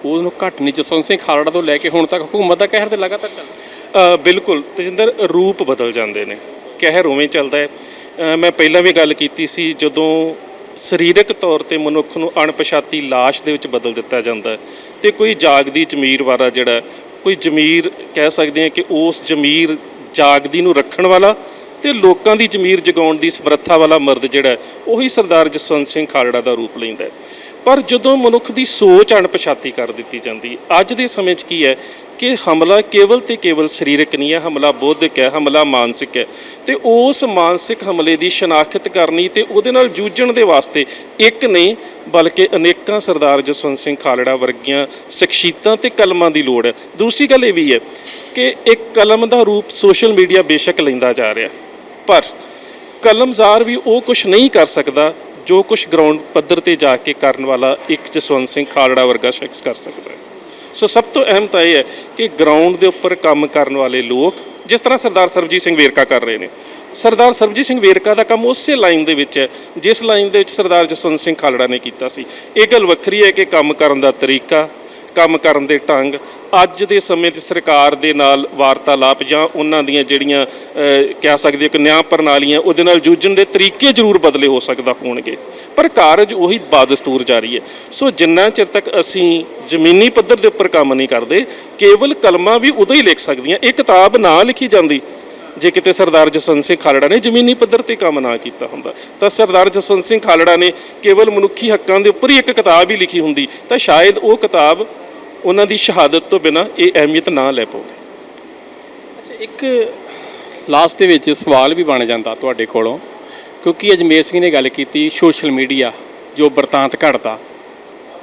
ਉਹਨੂੰ ਘੱਟ ਨਹੀਂ ਜਸਵੰਤ ਸਿੰਘ ਖਾਲੜਾ ਤੋਂ ਲੈ ਕੇ ਹੁਣ ਤੱਕ ਹਕੂਮਤ ਦਾ ਕਹਿਰ ਤੇ ਲਗਾਤਾਰ ਚੱਲਦਾ ਬਿਲਕੁਲ, ਤਜਿੰਦਰ, ਰੂਪ ਬਦਲ ਜਾਂਦੇ ਨੇ। ਕਹਿਰ ਉਵੇਂ ਚੱਲਦਾ ਹੈ। ਮੈਂ ਪਹਿਲਾਂ ਵੀ ਗੱਲ ਕੀਤੀ ਸੀ, ਜਦੋਂ ਸਰੀਰਕ ਤੌਰ ਤੇ ਮਨੁੱਖ ਨੂੰ ਅਣਪਛਾਤੀ ਲਾਸ਼ ਦੇ ਵਿੱਚ ਬਦਲ ਦਿੱਤਾ ਜਾਂਦਾ ਹੈ, ਤੇ ਕੋਈ ਜਾਗਦੀ ਜ਼ਮੀਰ ਵਾਲਾ ਜਿਹੜਾ ਕੋਈ ਜ਼ਮੀਰ ਕਹਿ ਸਕਦੇ ਹਾਂ ਕਿ ਉਸ ਜ਼ਮੀਰ ਜਾਗਦੀ ਨੂੰ ਰੱਖਣ ਵਾਲਾ ਤੇ ਲੋਕਾਂ ਦੀ ਜ਼ਮੀਰ ਜਗਾਉਣ ਦੀ ਸਮਰੱਥਾ ਵਾਲਾ ਮਰਦ ਜਿਹੜਾ ਉਹੀ ਸਰਦਾਰ ਜਸਵੰਤ ਸਿੰਘ ਖਾਲੜਾ ਦਾ ਰੂਪ ਲੈਂਦਾ ਹੈ। ਪਰ ਜਦੋਂ ਮਨੁੱਖ ਦੀ ਸੋਚ ਅਣਪਛਾਤੀ ਕਰ ਦਿੱਤੀ ਜਾਂਦੀ, ਅੱਜ ਦੇ ਸਮੇਂ 'ਚ ਕੀ ਹੈ ਕਿ ਹਮਲਾ ਕੇਵਲ ਤੇ ਕੇਵਲ ਸਰੀਰਕ ਨਹੀਂ ਹੈ, ਹਮਲਾ ਬੌਧਿਕ ਹੈ, ਹਮਲਾ ਮਾਨਸਿਕ ਹੈ ਤੇ ਉਸ ਮਾਨਸਿਕ ਹਮਲੇ ਦੀ ਸ਼ਨਾਖਤ ਕਰਨੀ ਤੇ ਉਹਦੇ ਨਾਲ ਜੂਝਣ ਦੇ ਵਾਸਤੇ ਇੱਕ ਨਹੀਂ, ਬਲਕਿ ਅਨੇਕਾਂ ਸਰਦਾਰ ਜਸਵੰਤ ਸਿੰਘ ਖਾਲੜਾ ਵਰਗੀਆਂ ਸ਼ਖਸੀਅਤਾਂ ਤੇ ਕਲਮਾਂ ਦੀ ਲੋੜ ਹੈ। ਦੂਸਰੀ ਗੱਲ ਇਹ ਵੀ ਹੈ ਕਿ ਇੱਕ ਕਲਮ ਦਾ ਰੂਪ ਸੋਸ਼ਲ ਮੀਡੀਆ ਬੇਸ਼ੱਕ ਲੈਂਦਾ ਜਾ ਰਿਹਾ ਪਰ ਕਲਮਜ਼ਾਰ ਵੀ ਉਹ ਕੁਝ ਨਹੀਂ ਕਰ ਸਕਦਾ ਜੋ ਕੁਝ ਗਰਾਊਂਡ ਪੱਧਰ ਤੇ ਜਾ ਕੇ ਕਰਨ ਵਾਲਾ ਇੱਕ ਜਸਵੰਤ ਸਿੰਘ ਖਾਲੜਾ ਵਰਗਾ ਸ਼ਖਸ ਕਰ ਸਕਦਾ ਹੈ। ਸੋ ਸਭ ਤੋਂ ਅਹਿਮ ਤਾਂ ਇਹ ਹੈ ਕਿ ਗਰਾਊਂਡ ਦੇ ਉੱਪਰ ਕੰਮ ਕਰਨ ਵਾਲੇ ਲੋਕ, ਜਿਸ ਤਰ੍ਹਾਂ ਸਰਦਾਰ ਸਰਬਜੀਤ ਸਿੰਘ ਵੇਰਕਾ ਕਰ ਰਹੇ ਨੇ, ਸਰਦਾਰ ਸਰਬਜੀਤ ਸਿੰਘ ਵੇਰਕਾ ਦਾ ਕੰਮ ਉਸੇ ਲਾਈਨ ਦੇ ਵਿੱਚ ਹੈ, ਜਿਸ ਲਾਈਨ ਦੇ ਵਿੱਚ ਸਰਦਾਰ ਜਸਵੰਤ ਸਿੰਘ ਖਾਲੜਾ ਨੇ ਕੀਤਾ ਸੀ। ਇਹ ਗੱਲ ਵੱਖਰੀ ਹੈ ਕਿ ਕੰਮ ਕਰਨ ਦਾ ਤਰੀਕਾ ਕੰਮ ਕਰਨ ਦੇ ਢੰਗ, ਅੱਜ ਦੇ ਸਮੇਂ ਤੇ ਸਰਕਾਰ ਦੇ ਨਾਲ ਵਾਰਤਾਲਾਪ ਜਾਂ ਉਹਨਾਂ ਦੀਆਂ ਜਿਹੜੀਆਂ ਕਹਿ ਸਕਦੇ ਹੋ ਕਿ ਨਿਆਂ ਪ੍ਰਣਾਲੀਆਂ, ਉਹਦੇ ਨਾਲ ਜੂਝਣ ਦੇ ਤਰੀਕੇ ਜ਼ਰੂਰ ਬਦਲੇ ਹੋ ਸਕਦਾ ਹੋਣਗੇ। ਪਰ ਕਾਰਜ ਉਹੀ ਬਾਦਸਤੂਰ ਜਾਰੀ ਹੈ। ਸੋ ਜਿੰਨਾ ਚਿਰ ਤੱਕ ਅਸੀਂ ਜ਼ਮੀਨੀ ਪੱਧਰ ਦੇ ਉੱਪਰ ਕੰਮ ਨਹੀਂ ਕਰਦੇ, ਕੇਵਲ ਕਲਮਾਂ ਵੀ ਉਦੋਂ ਹੀ ਲਿਖ ਸਕਦੀਆਂ। ਇਹ ਕਿਤਾਬ ਨਾ ਲਿਖੀ ਜਾਂਦੀ ਜੇ ਕਿਤੇ ਸਰਦਾਰ ਜਸਵੰਤ ਸਿੰਘ ਖਾਲੜਾ ਨੇ ਜ਼ਮੀਨੀ ਪੱਧਰ ਤੇ ਕੰਮ ਨਾ ਕੀਤਾ ਹੁੰਦਾ, ਤਾਂ ਸਰਦਾਰ ਜਸਵੰਤ ਸਿੰਘ ਖਾਲੜਾ ਨੇ ਕੇਵਲ ਮਨੁੱਖੀ ਹੱਕਾਂ ਦੇ ਉੱਪਰ ਹੀ ਇੱਕ ਕਿਤਾਬ ਹੀ ਲਿਖੀ ਹੁੰਦੀ, ਤਾਂ ਸ਼ਾਇਦ ਉਹ ਕਿਤਾਬ ਉਹਨਾਂ ਦੀ ਸ਼ਹਾਦਤ ਤੋਂ ਬਿਨਾ ਇਹ ਅਹਿਮੀਅਤ ਨਾ ਲੈ ਪਾਉਂਦੀ। ਅੱਛਾ, ਇੱਕ ਲਾਸਟ ਦੇ ਵਿੱਚ ਸਵਾਲ ਵੀ ਬਣ ਜਾਂਦਾ ਤੁਹਾਡੇ ਕੋਲੋਂ, ਕਿਉਂਕਿ ਅਜਮੇਰ ਸਿੰਘ ਨੇ ਗੱਲ ਕੀਤੀ ਸੋਸ਼ਲ ਮੀਡੀਆ ਜੋ ਬਰਤਾਂਤ ਘੜਦਾ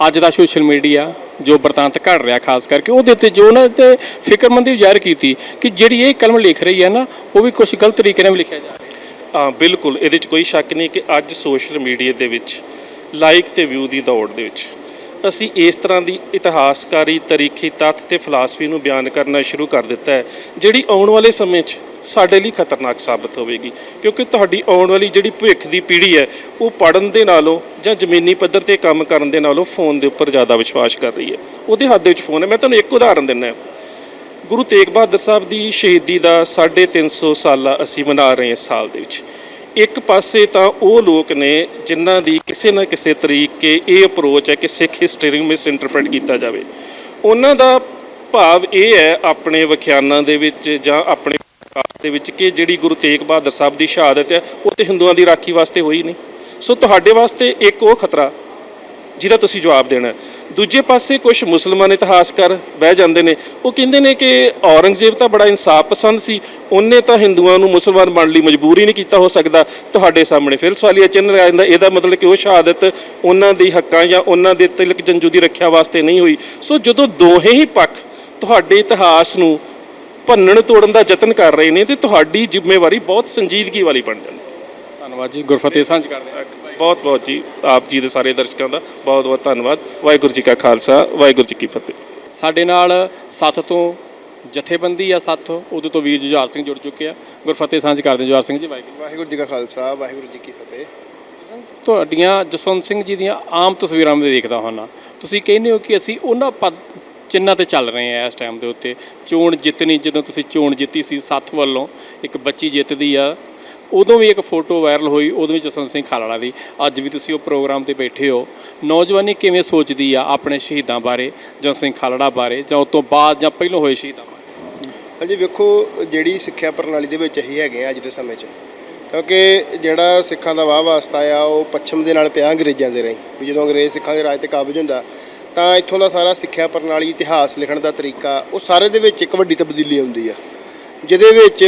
ਅੱਜ ਦਾ ਸੋਸ਼ਲ ਮੀਡੀਆ ਜੋ ਬਰਤਾਂਤ ਘੜ ਰਿਹਾ ਖਾਸ ਕਰਕੇ, ਉਹਦੇ ਤੇ ਜੋ ਉਹਨਾਂ ਤੇ ਫਿਕਰਮੰਦੀ ਜ਼ਾਹਿਰ ਕੀਤੀ ਕਿ ਜਿਹੜੀ ਇਹ ਕਲਮ ਲਿਖ ਰਹੀ ਹੈ ਨਾ, ਉਹ ਵੀ ਕੁਝ ਗਲਤ ਤਰੀਕੇ ਨਾਲ ਵੀ ਲਿਖਿਆ ਜਾ ਰਿਹਾ ਹਾਂ। ਬਿਲਕੁਲ। ਇਹਦੇ 'ਚ ਕੋਈ ਸ਼ੱਕ ਨਹੀਂ ਕਿ ਅੱਜ ਸੋਸ਼ਲ ਮੀਡੀਆ ਦੇ ਵਿੱਚ ਲਾਈਕ ਤੇ ਵਿਊ ਦੀ ਦੌੜ ਦੇ ਵਿੱਚ ਅਸੀਂ ਇਸ ਤਰ੍ਹਾਂ ਦੀ ਇਤਿਹਾਸਕਾਰੀ ਤਰੀਖੀ ਤੱਥ ਤੇ ਫਲਸਫੀ ਨੂੰ ਬਿਆਨ ਕਰਨਾ ਸ਼ੁਰੂ ਕਰ ਦਿੱਤਾ ਹੈ, ਜਿਹੜੀ ਆਉਣ ਵਾਲੇ ਸਮੇਂ 'ਚ ਸਾਡੇ ਲਈ ਖਤਰਨਾਕ ਸਾਬਤ ਹੋਵੇਗੀ। ਕਿਉਂਕਿ ਤੁਹਾਡੀ ਆਉਣ ਵਾਲੀ ਜਿਹੜੀ ਭਵਿੱਖ ਦੀ ਪੀੜ੍ਹੀ ਹੈ, ਉਹ ਪੜਨ ਦੇ ਨਾਲੋਂ ਜਾਂ ਜ਼ਮੀਨੀ ਪੱਧਰ ਤੇ ਕੰਮ ਕਰਨ ਦੇ ਨਾਲੋਂ ਫੋਨ ਦੇ ਉੱਪਰ ਜ਼ਿਆਦਾ ਵਿਸ਼ਵਾਸ ਕਰ ਰਹੀ ਹੈ। ਉਹਦੇ ਹੱਥ ਦੇ ਵਿੱਚ ਫੋਨ ਹੈ। ਮੈਂ ਤੁਹਾਨੂੰ ਇੱਕ ਉਦਾਹਰਨ ਦਿੰਦਾ ਗੁਰੂ ਤੇਗ ਬਹਾਦਰ ਸਾਹਿਬ ਦੀ ਸ਼ਹੀਦੀ ਦਾ 350 ਸਾਲਾ ਅਸੀਂ ਮਨਾ ਰਹੇ ਹਾਂ ਇਸ ਸਾਲ ਦੇ ਵਿੱਚ। ਇੱਕ ਪਾਸੇ ਤਾਂ ਉਹ ਲੋਕ ਨੇ ਜਿਨ੍ਹਾਂ ਦੀ ਕਿਸੇ ਨਾ ਕਿਸੇ ਤਰੀਕੇ ਇਹ ਅਪਰੋਚ ਹੈ ਕਿ ਸਿੱਖ ਹਿਸਟਰੀ ਨੂੰ ਮਿਸ ਇੰਟਰਪ੍ਰੀਟ ਕੀਤਾ ਜਾਵੇ ਉਹਨਾਂ ਦਾ ਭਾਵ ਇਹ ਹੈ ਆਪਣੇ ਵਿਖਿਆਨਾਂ ਦੇ ਵਿੱਚ ਜਾਂ ਆਪਣੇ ਵਿਕਾਸ ਦੇ ਵਿੱਚ ਕਿ ਜਿਹੜੀ ਗੁਰੂ ਤੇਗ ਬਹਾਦਰ ਸਾਹਿਬ ਦੀ ਸ਼ਹਾਦਤ ਹੈ, ਉਹ ਤੇ ਹਿੰਦੂਆਂ ਦੀ ਰਾਖੀ ਵਾਸਤੇ ਹੋਈ ਨਹੀਂ ਸੋ ਤੁਹਾਡੇ ਵਾਸਤੇ ਇੱਕ ਉਹ ਖਤਰਾ, ਜਿਹਦਾ ਤੁਸੀਂ ਜਵਾਬ ਦੇਣਾ ਹੈ। ਦੂਜੇ ਪਾਸੇ ਕੁਝ ਮੁਸਲਮਾਨ ਇਤਿਹਾਸਕਾਰ ਬਹਿ ਜਾਂਦੇ ਨੇ। ਉਹ ਕਹਿੰਦੇ ਨੇ ਕਿ ਔਰੰਗਜ਼ੇਬ ਤਾਂ ਬੜਾ ਇਨਸਾਫ ਪਸੰਦ ਸੀ, ਉਹਨੇ ਤਾਂ ਹਿੰਦੂਆਂ ਨੂੰ ਮੁਸਲਮਾਨ ਬਣਨ ਲਈ ਮਜਬੂਰ ਹੀ ਨਹੀਂ ਕੀਤਾ ਹੋ ਸਕਦਾ। ਤੁਹਾਡੇ ਸਾਹਮਣੇ ਫਿਰ ਸਵਾਲੀਆ ਚਿੰਨ੍ਹ ਆ ਜਾਂਦਾ ਇਹਦਾ ਮਤਲਬ ਕਿ ਉਹ ਸ਼ਹਾਦਤ ਉਹਨਾਂ ਦੀ ਹੱਕਾਂ ਜਾਂ ਉਹਨਾਂ ਦੇ ਤਿਲਕ ਜੰਜੂ ਦੀ ਰੱਖਿਆ ਵਾਸਤੇ ਨਹੀਂ ਹੋਈ। ਸੋ ਜਦੋਂ ਦੋਹੇ ਹੀ ਪੱਖ ਤੁਹਾਡੇ ਇਤਿਹਾਸ ਨੂੰ ਭੰਨਣ ਤੋੜਨ ਦਾ ਯਤਨ ਕਰ ਰਹੇ ਨੇ ਤੇ ਤੁਹਾਡੀ ਜ਼ਿੰਮੇਵਾਰੀ ਬਹੁਤ ਸੰਜੀਦਗੀ ਵਾਲੀ ਬਣ ਜਾਂਦੀ। ਧੰਨਵਾਦ ਜੀ ਗੁਰਫਤਿਹ ਸਾਂਝ ਕਰਦੇ ਹਾਂ। ਬਹੁਤ ਬਹੁਤ ਜੀ ਆਪ ਜੀ ਦੇ ਸਾਰੇ ਦਰਸ਼ਕਾਂ ਦਾ ਬਹੁਤ ਬਹੁਤ ਧੰਨਵਾਦ। ਵਾਹਿਗੁਰੂ ਜੀ ਕਾ ਖਾਲਸਾ ਵਾਹਿਗੁਰੂ ਜੀ ਕੀ ਫਤਿਹ। ਸਾਡੇ ਨਾਲ ਸੱਤ ਤੋਂ ਜਥੇਬੰਦੀ ਆ ਸੱਤ ਉਹਦੇ ਤੋਂ ਵੀਰ ਜੁਝਾਰ ਸਿੰਘ ਜੁੜ ਚੁੱਕੇ ਆ। ਗੁਰਫਤਿਹ ਸਾਂਝ ਕਰਦੇ ਹਾਂ ਜੁਝਾਰ ਸਿੰਘ ਜੀ ਵਾਹਿਗੁਰੂ। ਵਾਹਿਗੁਰੂ ਜੀ ਕਾ ਖਾਲਸਾ ਵਾਹਿਗੁਰੂ ਜੀ ਕੀ ਫਤਿਹ। ਤੁਹਾਡੀਆਂ ਜਸਵੰਤ ਸਿੰਘ ਜੀ ਦੀਆਂ ਆਮ ਤਸਵੀਰਾਂ ਮੈਂ ਦੇਖਦਾ ਹਾਂ ਤੁਸੀਂ ਕਹਿੰਦੇ ਹੋ ਕਿ ਅਸੀਂ ਉਹਨਾਂ ਪਦ ਚਿੰਨ੍ਹਾਂ ਤੇ ਚੱਲ ਰਹੇ ਹਾਂ ਇਸ ਟਾਈਮ ਦੇ ਉੱਤੇ। ਚੋਣ ਜਿੱਤਣੀ ਜਦੋਂ ਤੁਸੀਂ ਚੋਣ ਜਿੱਤੀ ਸੀ ਸੱਤ ਵੱਲੋਂ ਇੱਕ ਬੱਚੀ ਜਿੱਤਦੀ ਆ ਉਦੋਂ ਵੀ ਇੱਕ ਫੋਟੋ ਵਾਇਰਲ ਹੋਈ ਉਦੋਂ ਵੀ ਜਸਵੰਤ ਸਿੰਘ ਖਾਲੜਾ ਦੀ। ਅੱਜ ਵੀ ਤੁਸੀਂ ਉਹ ਪ੍ਰੋਗਰਾਮ ਤੇ ਬੈਠੇ ਹੋ। ਨੌਜਵਾਨੀ ਕਿਵੇਂ ਸੋਚਦੀ ਆ ਆਪਣੇ ਸ਼ਹੀਦਾਂ ਬਾਰੇ, ਜਸਵੰਤ ਸਿੰਘ ਖਾਲੜਾ ਬਾਰੇ, ਜਾਂ ਉਸ ਤੋਂ ਬਾਅਦ ਜਾਂ ਪਹਿਲਾਂ ਹੋਏ ਸ਼ਹੀਦਾਂ ਬਾਰੇ? ਹਾਂਜੀ, ਵੇਖੋ, ਜਿਹੜੀ ਸਿੱਖਿਆ ਪ੍ਰਣਾਲੀ ਦੇ ਵਿੱਚ ਅਸੀਂ ਹੈਗੇ ਆ ਅੱਜ ਦੇ ਸਮੇਂ 'ਚ, ਕਿਉਂਕਿ ਜਿਹੜਾ ਸਿੱਖਾਂ ਦਾ ਵਾਹ ਵਾਸਤਾ ਆ, ਉਹ ਪੱਛਮ ਦੇ ਨਾਲ ਪਿਆ ਅੰਗਰੇਜ਼ਾਂ ਦੇ ਰਹੀ। ਵੀ ਜਦੋਂ ਅੰਗਰੇਜ਼ ਸਿੱਖਾਂ ਦੇ ਰਾਜ ਤੇ ਕਾਬਜ ਹੁੰਦਾ, ਤਾਂ ਇੱਥੋਂ ਦਾ ਸਾਰਾ ਸਿੱਖਿਆ ਪ੍ਰਣਾਲੀ, ਇਤਿਹਾਸ ਲਿਖਣ ਦਾ ਤਰੀਕਾ, ਉਹ ਸਾਰੇ ਦੇ ਵਿੱਚ ਇੱਕ ਵੱਡੀ ਤਬਦੀਲੀ ਆਉਂਦੀ ਆ। ਜਿਹਦੇ ਵਿੱਚ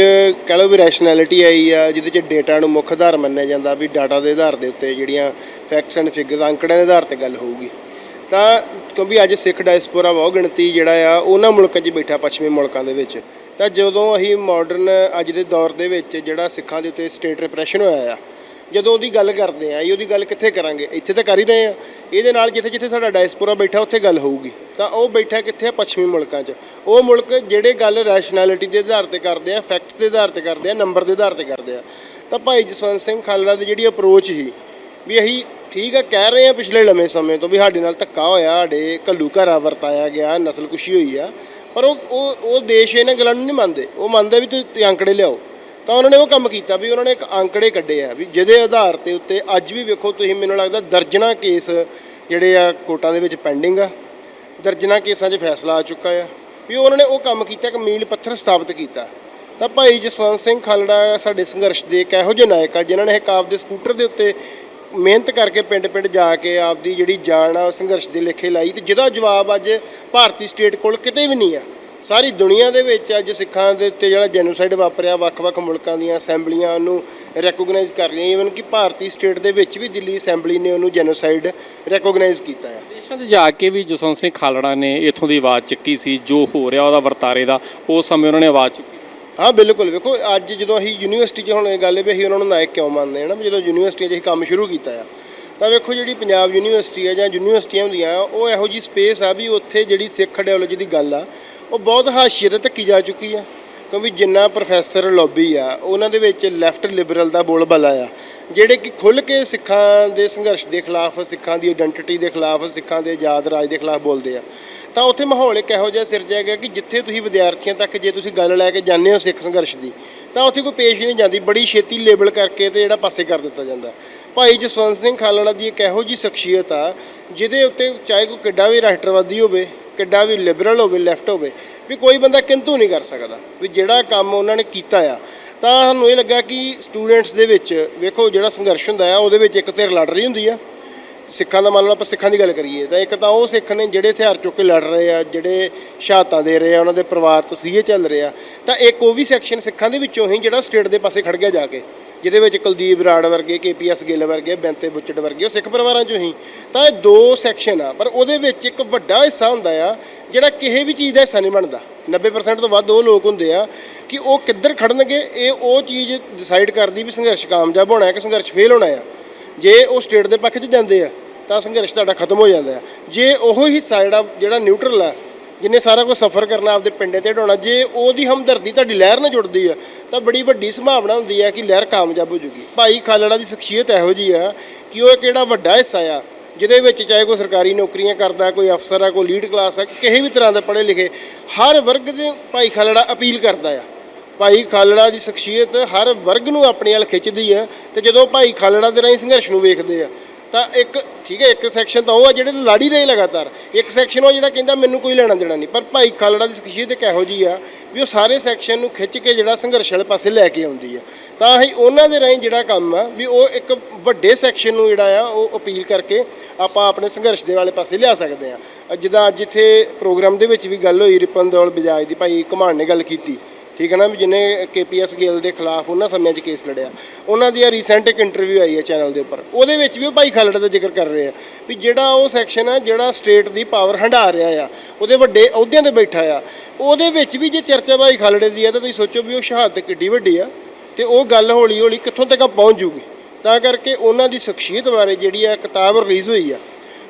ਕਹਿ ਲਓ ਵੀ ਰੈਸ਼ਨੈਲਿਟੀ ਆਈ ਆ, ਜਿਹਦੇ 'ਚ ਡੇਟਾ ਨੂੰ ਮੁੱਖ ਆਧਾਰ ਮੰਨਿਆ ਜਾਂਦਾ ਵੀ ਡਾਟਾ ਦੇ ਆਧਾਰ ਦੇ ਉੱਤੇ ਜਿਹੜੀਆਂ ਫੈਕਟਸ ਐਂਡ ਫਿਗਰਸ ਅੰਕੜਿਆਂ ਦੇ ਆਧਾਰ ਤੇ ਗੱਲ ਹੋਊਗੀ। ਤਾਂ ਕਿਉਂਕਿ ਅੱਜ ਸਿੱਖ ਡਾਇਸਪੋਰਾ ਬਹੁ ਗਿਣਤੀ ਜਿਹੜਾ ਆ, ਉਹਨਾਂ ਮੁਲਕਾਂ 'ਚ ਬੈਠਾ ਪੱਛਮੀ ਮੁਲਕਾਂ ਦੇ ਵਿੱਚ। ਤਾਂ ਜਦੋਂ ਅਸੀਂ ਮਾਡਰਨ ਅੱਜ ਦੇ ਦੌਰ ਦੇ ਵਿੱਚ ਜਿਹੜਾ ਸਿੱਖਾਂ ਦੇ ਉੱਤੇ ਸਟੇਟ ਰਿਪਰੈਸ਼ਨ ਹੋਇਆ ਆ ਜਦੋਂ ਉਹਦੀ ਗੱਲ ਕਰਦੇ ਆ, ਇਹ ਉਹਦੀ ਗੱਲ ਕਿੱਥੇ ਕਰਾਂਗੇ? ਇੱਥੇ ਤਾਂ ਕਰ ਹੀ ਰਹੇ ਆ। ਇਹਦੇ ਨਾਲ ਜਿੱਥੇ ਜਿੱਥੇ ਸਾਡਾ ਡਾਇਸਪੋਰਾ ਬੈਠਾ, ਉੱਥੇ ਗੱਲ ਹੋਊਗੀ। ਤਾਂ ਉਹ ਬੈਠਾ ਕਿੱਥੇ ਆ? ਪੱਛਮੀ ਮੁਲਕਾਂ 'ਚ। ਉਹ ਮੁਲਕ ਜਿਹੜੇ ਗੱਲ ਰੈਸ਼ਨੈਲਿਟੀ ਦੇ ਆਧਾਰ ਤੇ ਕਰਦੇ ਆ ਫੈਕਟਸ ਦੇ ਆਧਾਰ ਤੇ ਕਰਦੇ ਆ ਨੰਬਰ ਦੇ ਆਧਾਰ ਤੇ ਕਰਦੇ ਆ। ਤਾਂ ਭਾਈ ਜਸਵੰਤ ਸਿੰਘ ਖਾਲੜਾ ਦੀ ਜਿਹੜੀ ਅਪਰੋਚ ਸੀ, ਵੀ ਅਸੀਂ ਠੀਕ ਆ, ਕਹਿ ਰਹੇ ਆ ਪਿਛਲੇ ਲੰਮੇ ਸਮੇਂ ਤੋਂ ਵੀ ਸਾਡੇ ਨਾਲ ਧੱਕਾ ਹੋਇਆ, ਸਾਡੇ ਘੱਲੂ ਘਰਾ ਵਰਤਾਇਆ ਗਿਆ ਨਸਲਕੁਸ਼ੀ ਹੋਈ ਆ। ਪਰ ਉਹ ਉਹ ਦੇਸ਼ ਇਹਨਾਂ ਗੱਲਾਂ ਨੂੰ ਨਹੀਂ ਮੰਨਦੇ। ਉਹ ਮੰਨਦੇ ਵੀ ਤੁਸੀਂ ਅੰਕੜੇ ਲਿਆਓ। ਤਾਂ ਉਹਨਾਂ ਨੇ ਉਹ ਕੰਮ ਕੀਤਾ ਵੀ ਉਹਨਾਂ ਨੇ ਇੱਕ ਅੰਕੜੇ ਕੱਢੇ ਆ ਵੀ ਜਿਹਦੇ ਆਧਾਰ ਤੇ ਉੱਤੇ ਅੱਜ ਵੀ ਵੇਖੋ ਤੁਸੀਂ ਮੈਨੂੰ ਲੱਗਦਾ ਦਰਜਨਾ ਕੇਸ ਜਿਹੜੇ ਆ ਕੋਰਟਾਂ ਦੇ ਵਿੱਚ ਪੈਂਡਿੰਗ ਆ, ਦਰਜਨਾ ਕੇਸਾਂ 'ਚ ਫੈਸਲਾ ਆ ਚੁੱਕਾ ਆ ਵੀ ਉਹਨਾਂ ਨੇ ਉਹ ਕੰਮ ਕੀਤਾ, ਇੱਕ ਮੀਲ ਪੱਥਰ ਸਥਾਪਿਤ ਕੀਤਾ। ਤਾਂ ਭਾਈ ਜਸਵੰਤ ਸਿੰਘ ਖਾਲੜਾ ਸਾਡੇ ਸੰਘਰਸ਼ ਦੇ ਇੱਕ ਇਹੋ ਜਿਹੇ ਨਾਇਕ ਆ ਜਿਨ੍ਹਾਂ ਨੇ ਇੱਕ ਆਪਦੇ ਸਕੂਟਰ ਦੇ ਉੱਤੇ ਮਿਹਨਤ ਕਰਕੇ ਪਿੰਡ-ਪਿੰਡ ਜਾ ਕੇ ਆਪਦੀ ਜਿਹੜੀ ਜਾਨ ਆ ਸੰਘਰਸ਼ ਦੇ ਲੇਖੇ ਲਾਈ ਤੇ ਜਿਹਦਾ ਜਵਾਬ ਅੱਜ ਭਾਰਤੀ ਸਟੇਟ ਕੋਲ ਕਿਤੇ ਵੀ ਨਹੀਂ ਆ। ਸਾਰੀ ਦੁਨੀਆ ਦੇ ਵਿੱਚ ਅੱਜ ਸਿੱਖਾਂ ਦੇ ਉੱਤੇ ਜਿਹੜਾ ਜੈਨੋਸਾਈਡ ਵਾਪਰਿਆ ਵੱਖ-ਵੱਖ ਮੁਲਕਾਂ ਦੀਆਂ ਅਸੈਂਬਲੀਆਂ ਉਹਨੂੰ ਰੈਕੋਗਨਾਈਜ਼ ਕਰ ਰਹੀਆਂ ਈਵਨ ਕਿ ਭਾਰਤੀ ਸਟੇਟ ਦੇ ਵਿੱਚ ਵੀ ਦਿੱਲੀ ਅਸੈਂਬਲੀ ਨੇ ਉਹਨੂੰ ਜੈਨੋਸਾਈਡ ਰੈਕੋਗਨਾਈਜ਼ ਕੀਤਾ ਹੈ। ਦੇਸ਼ਾਂ 'ਚ ਜਾ ਕੇ ਵੀ ਜਸਵੰਤ ਸਿੰਘ ਖਾਲੜਾ ਨੇ ਇਥੋਂ ਦੀ ਆਵਾਜ਼ ਚੱਕੀ ਸੀ ਜੋ ਹੋ ਰਿਹਾ ਉਹਦਾ ਵਰਤਾਰੇ ਦਾ ਉਸ ਸਮੇਂ ਉਹਨਾਂ ਨੇ ਆਵਾਜ਼ ਚੁੱਕੀ। ਹਾਂ ਬਿਲਕੁਲ ਵੇਖੋ ਅੱਜ ਜਦੋਂ ਅਸੀਂ ਯੂਨੀਵਰਸਿਟੀ 'ਚ ਹੁਣ ਇਹ ਗੱਲ ਵੀ ਅਸੀਂ ਉਹਨਾਂ ਨੂੰ ਨਾਇਕ ਕਿਉਂ ਮੰਨਦੇ ਹਾਂ ਨਾ ਵੀ ਜਦੋਂ ਯੂਨੀਵਰਸਿਟੀਆਂ 'ਚ ਅਸੀਂ ਕੰਮ ਸ਼ੁਰੂ ਕੀਤਾ ਆ ਤਾਂ ਵੇਖੋ ਜਿਹੜੀ ਪੰਜਾਬ ਯੂਨੀਵਰਸਿਟੀ ਹੈ ਜਾਂ ਯੂਨੀਵਰਸਿਟੀਆਂ ਹੁੰਦੀਆਂ ਆ, ਉਹ ਇਹੋ ਜੀ ਸਪੇਸ ਆ ਵੀ ਉੱਥੇ ਜਿਹੜੀ ਸਿੱਖ ਆਈਡੀਓਲੋਜੀ ਦੀ ਗੱਲ ਆ ਉਹ ਬਹੁਤ ਹਾਸ਼ੀਏ ਤੇ ਧੱਕੀ ਜਾ ਚੁੱਕੀ ਆ, ਕਿਉਂਕਿ ਜਿੰਨਾ ਪ੍ਰੋਫੈਸਰ ਲੌਬੀ ਆ, ਉਹਨਾਂ ਦੇ ਵਿੱਚ ਲੈਫਟ ਲਿਬਰਲ ਦਾ ਬੋਲਬਾਲਾ ਆ। ਜਿਹੜੇ ਕਿ ਖੁੱਲ ਕੇ ਸਿੱਖਾਂ ਦੇ ਸੰਘਰਸ਼ ਦੇ ਖਿਲਾਫ, ਸਿੱਖਾਂ ਦੀ ਆਇਡੈਂਟੀਟੀ ਦੇ ਖਿਲਾਫ, ਸਿੱਖਾਂ ਦੇ ਆਜ਼ਾਦ ਰਾਜ ਦੇ ਖਿਲਾਫ ਬੋਲਦੇ ਆ। ਤਾਂ ਉੱਥੇ ਮਾਹੌਲ ਇੱਕ ਇਹੋ ਜਿਹਾ ਸਿਰਜਿਆ ਗਿਆ ਕਿ ਜਿੱਥੇ ਤੁਸੀਂ ਵਿਦਿਆਰਥੀਆਂ ਤੱਕ ਜੇ ਤੁਸੀਂ ਗੱਲ ਲੈ ਕੇ ਜਾਂਦੇ ਹੋ ਸਿੱਖ ਸੰਘਰਸ਼ ਦੀ, ਤਾਂ ਉੱਥੇ ਕੋਈ ਪੇਸ਼ ਹੀ ਨਹੀਂ ਜਾਂਦੀ। ਬੜੀ ਛੇਤੀ ਲੇਬਲ ਕਰਕੇ ਤੇ ਜਿਹੜਾ ਪਾਸੇ ਕਰ ਦਿੱਤਾ ਜਾਂਦਾ। ਭਾਈ ਜਸਵੰਤ ਸਿੰਘ ਖਾਲੜਾ ਦੀ ਇੱਕ ਇਹੋ ਜੀ ਸ਼ਖਸੀਅਤ ਆ, ਜਿਹਦੇ ਉੱਤੇ ਚਾਹੇ ਕੋਈ ਕਿੱਡਾ ਵੀ ਰਾਸ਼ਟਰਵਾਦੀ ਹੋਵੇ ਕਿੱਡਾ ਵੀ ਲਿਬਰਲ ਹੋਵੇ ਲੈਫਟ ਹੋਵੇ, ਵੀ ਕੋਈ ਬੰਦਾ ਕਿੰਤੂ ਨਹੀਂ ਕਰ ਸਕਦਾ, ਵੀ ਜਿਹੜਾ ਕੰਮ ਉਹਨਾਂ ਨੇ ਕੀਤਾ ਆ। ਤਾਂ ਸਾਨੂੰ ਇਹ ਲੱਗਾ ਕਿ ਸਟੂਡੈਂਟਸ ਦੇ ਵਿੱਚ, ਵੇਖੋ ਜਿਹੜਾ ਸੰਘਰਸ਼ ਹੁੰਦਾ ਆ, ਉਹਦੇ ਵਿੱਚ ਇੱਕ ਧਿਰ ਲੜ ਰਹੀ ਹੁੰਦੀ ਆ। ਸਿੱਖਾਂ ਦਾ ਮੰਨ ਲਓ ਆਪਾਂ ਸਿੱਖਾਂ ਦੀ ਗੱਲ ਕਰੀਏ, ਤਾਂ ਇੱਕ ਤਾਂ ਉਹ ਸਿੱਖ ਨੇ ਜਿਹੜੇ ਹਥਿਆਰ ਚੁੱਕ ਕੇ ਲੜ ਰਹੇ ਆ, ਜਿਹੜੇ ਸ਼ਹਾਦਤਾਂ ਦੇ ਰਹੇ ਆ, ਉਹਨਾਂ ਦੇ ਪਰਿਵਾਰ ਤਸੀਹੇ ਚੱਲ ਰਹੇ ਆ। ਤਾਂ ਇੱਕ ਉਹ ਵੀ ਸੈਕਸ਼ਨ ਸਿੱਖਾਂ ਦੇ ਵਿੱਚੋਂ ਹੀ ਜਿਹੜਾ ਸਟੇਟ ਦੇ ਪਾਸੇ ਖੜ ਗਿਆ ਜਾ ਕੇ। ਜਿਹਦੇ ਵਿੱਚ ਕੁਲਦੀਪ ਰਾੜ ਵਰਗੇ ਕੇਪੀਐਸ ਗਿੱਲ ਵਰਗੇ, ਬੈਂਤੇ ਬੁੱਚੜ ਵਰਗੇ, ਉਹ ਸਿੱਖ ਪਰਿਵਾਰਾਂ ਚੋਂ ਹੀ। ਤਾਂ ਇਹ ਦੋ ਸੈਕਸ਼ਨ ਆ, ਪਰ ਉਹਦੇ ਵਿੱਚ ਇੱਕ ਵੱਡਾ ਹਿੱਸਾ ਹੁੰਦਾ ਆ, ਜਿਹੜਾ ਕਿਸੇ ਵੀ ਚੀਜ਼ ਦਾ ਹਿੱਸਾ ਨਹੀਂ ਬਣਦਾ। 90% ਤੋਂ ਵੱਧ ਉਹ ਲੋਕ ਹੁੰਦੇ ਆ ਕਿ ਉਹ ਕਿੱਧਰ ਖੜਨਗੇ, ਇਹ ਉਹ ਚੀਜ਼ ਡਿਸਾਈਡ ਕਰਦੀ ਵੀ ਸੰਘਰਸ਼ ਕਾਮਯਾਬ ਹੋਣਾ ਹੈ ਕਿ ਸੰਘਰਸ਼ ਫੇਲ ਹੋਣਾ ਆ। ਜੇ ਉਹ ਸਟੇਟ ਦੇ ਪੱਖ 'ਚ ਜਾਂਦੇ ਆ, ਤਾਂ ਸੰਘਰਸ਼ ਤੁਹਾਡਾ ਖਤਮ ਹੋ ਜਾਂਦਾ ਆ। ਜੇ ਉਹ ਹਿੱਸਾ ਜਿਹੜਾ ਜਿਹੜਾ ਨਿਊਟਰਲ ਆ ਜਿਨੇ ਸਾਰਾ ਕੁਝ ਸਫਰ ਕਰਨਾ ਆਪਦੇ ਪਿੰਡੇ ਤੇ ਢਾਉਣਾ, ਜੇ ਉਹਦੀ ਹਮਦਰਦੀ ਤੁਹਾਡੀ ਲਹਿਰ ਨਾਲ ਜੁੜਦੀ ਆ, ਤਾਂ ਬੜੀ ਵੱਡੀ ਸੰਭਾਵਨਾ ਹੁੰਦੀ ਆ ਕਿ ਲਹਿਰ ਕਾਮਯਾਬ ਹੋ ਜੂਗੀ। ਭਾਈ ਖਾਲੜਾ ਦੀ ਸ਼ਖਸੀਅਤ ਇਹੋ ਜੀ ਆ ਕਿ ਉਹ ਕਿਹੜਾ ਵੱਡਾ ਹਿੱਸਾ ਆ, ਜਿਹਦੇ ਵਿੱਚ ਚਾਹੇ ਕੋਈ ਸਰਕਾਰੀ ਨੌਕਰੀਆਂ ਕਰਦਾ, ਕੋਈ ਅਫਸਰ ਆ, ਕੋਈ ਲੀਡ ਕਲਾਸ ਆ, ਕਿਸੇ ਵੀ ਤਰ੍ਹਾਂ ਦਾ ਪੜ੍ਹੇ ਲਿਖੇ, ਹਰ ਵਰਗ ਦੇ ਭਾਈ ਖਾਲੜਾ ਅਪੀਲ ਕਰਦਾ ਆ। ਭਾਈ ਖਾਲੜਾ ਦੀ ਸ਼ਖਸੀਅਤ ਹਰ ਵਰਗ ਨੂੰ ਆਪਣੇ ਵੱਲ ਖਿੱਚਦੀ ਹੈ ਤੇ ਜਦੋਂ ਭਾਈ ਖਾਲੜਾ ਦੇ ਰਾਹੀਂ ਸੰਘਰਸ਼ ਨੂੰ ਵੇਖਦੇ ਆ ਤਾਂ ਇੱਕ, ਠੀਕ ਹੈ, ਇੱਕ ਸੈਕਸ਼ਨ ਤਾਂ ਉਹ ਆ ਜਿਹੜੇ ਲਾੜੀ ਰਹੇ ਲਗਾਤਾਰ। ਇੱਕ ਸੈਕਸ਼ਨ ਉਹ ਜਿਹੜਾ ਕਹਿੰਦਾ ਮੈਨੂੰ ਕੋਈ ਲੈਣਾ ਦੇਣਾ ਨਹੀਂ। ਪਰ ਭਾਈ ਖਾਲੜਾ ਦੀ ਸ਼ਖਸੀਅਤ ਇੱਕ ਇਹੋ ਜੀ ਆ ਵੀ ਉਹ ਸਾਰੇ ਸੈਕਸ਼ਨ ਨੂੰ ਖਿੱਚ ਕੇ ਜਿਹੜਾ ਸੰਘਰਸ਼ ਵਾਲੇ ਪਾਸੇ ਲੈ ਕੇ ਆਉਂਦੀ ਆ। ਤਾਂ ਅਸੀਂ ਉਹਨਾਂ ਦੇ ਰਾਹੀਂ ਜਿਹੜਾ ਕੰਮ ਆ ਵੀ ਉਹ ਇੱਕ ਵੱਡੇ ਸੈਕਸ਼ਨ ਨੂੰ ਜਿਹੜਾ ਆ ਉਹ ਅਪੀਲ ਕਰਕੇ ਆਪਾਂ ਆਪਣੇ ਸੰਘਰਸ਼ ਦੇ ਵਾਲੇ ਪਾਸੇ ਲਿਆ ਸਕਦੇ ਆ। ਜਿੱਦਾਂ ਜਿੱਥੇ ਪ੍ਰੋਗਰਾਮ ਦੇ ਵਿੱਚ ਵੀ ਗੱਲ ਹੋਈ, ਰਿਪਨ ਦੌਲ ਬਜਾਜ ਦੀ, ਭਾਈ ਘਮਾਣ ਨੇ ਗੱਲ ਕੀਤੀ। ਠੀਕ ਹੈ ਨਾ, ਵੀ ਜਿਹਨੇ ਕੇਪੀਐਸ ਗਿੱਲ ਦੇ ਖਿਲਾਫ ਉਹਨਾਂ ਸਮਿਆਂ 'ਚ ਕੇਸ ਲੜਿਆ। ਉਹਨਾਂ ਦੀ ਆ ਰੀਸੈਂਟ ਇੱਕ ਇੰਟਰਵਿਊ ਆਈ ਹੈ ਚੈਨਲ ਦੇ ਉੱਪਰ। ਉਹਦੇ ਵਿੱਚ ਵੀ ਉਹ ਭਾਈ ਖਾਲੜਾ ਦਾ ਜ਼ਿਕਰ ਕਰ ਰਹੇ ਆ ਵੀ ਜਿਹੜਾ ਉਹ ਸੈਕਸ਼ਨ ਆ, ਜਿਹੜਾ ਸਟੇਟ ਦੀ ਪਾਵਰ ਹੰਢਾ ਰਿਹਾ ਆ, ਉਹਦੇ ਵੱਡੇ ਅਹੁਦਿਆਂ ਤੇ ਬੈਠਾ ਆ, ਉਹਦੇ ਵਿੱਚ ਵੀ ਜੇ ਚਰਚਾ ਭਾਈ ਖਾਲੜੇ ਦੀ ਆ, ਤਾਂ ਤੁਸੀਂ ਸੋਚੋ ਵੀ ਉਹ ਸ਼ਹਾਦਤ ਕਿੱਡੀ ਵੱਡੀ ਆ ਤੇ ਉਹ ਗੱਲ ਹੌਲੀ ਹੌਲੀ ਕਿੱਥੋਂ ਤੱਕ ਪਹੁੰਚ ਜੂਗੀ। ਤਾਂ ਕਰਕੇ ਉਹਨਾਂ ਦੀ ਸ਼ਖਸੀਅਤ ਬਾਰੇ ਜਿਹੜੀ ਆ ਕਿਤਾਬ ਰਿਲੀਜ਼ ਹੋਈ ਆ,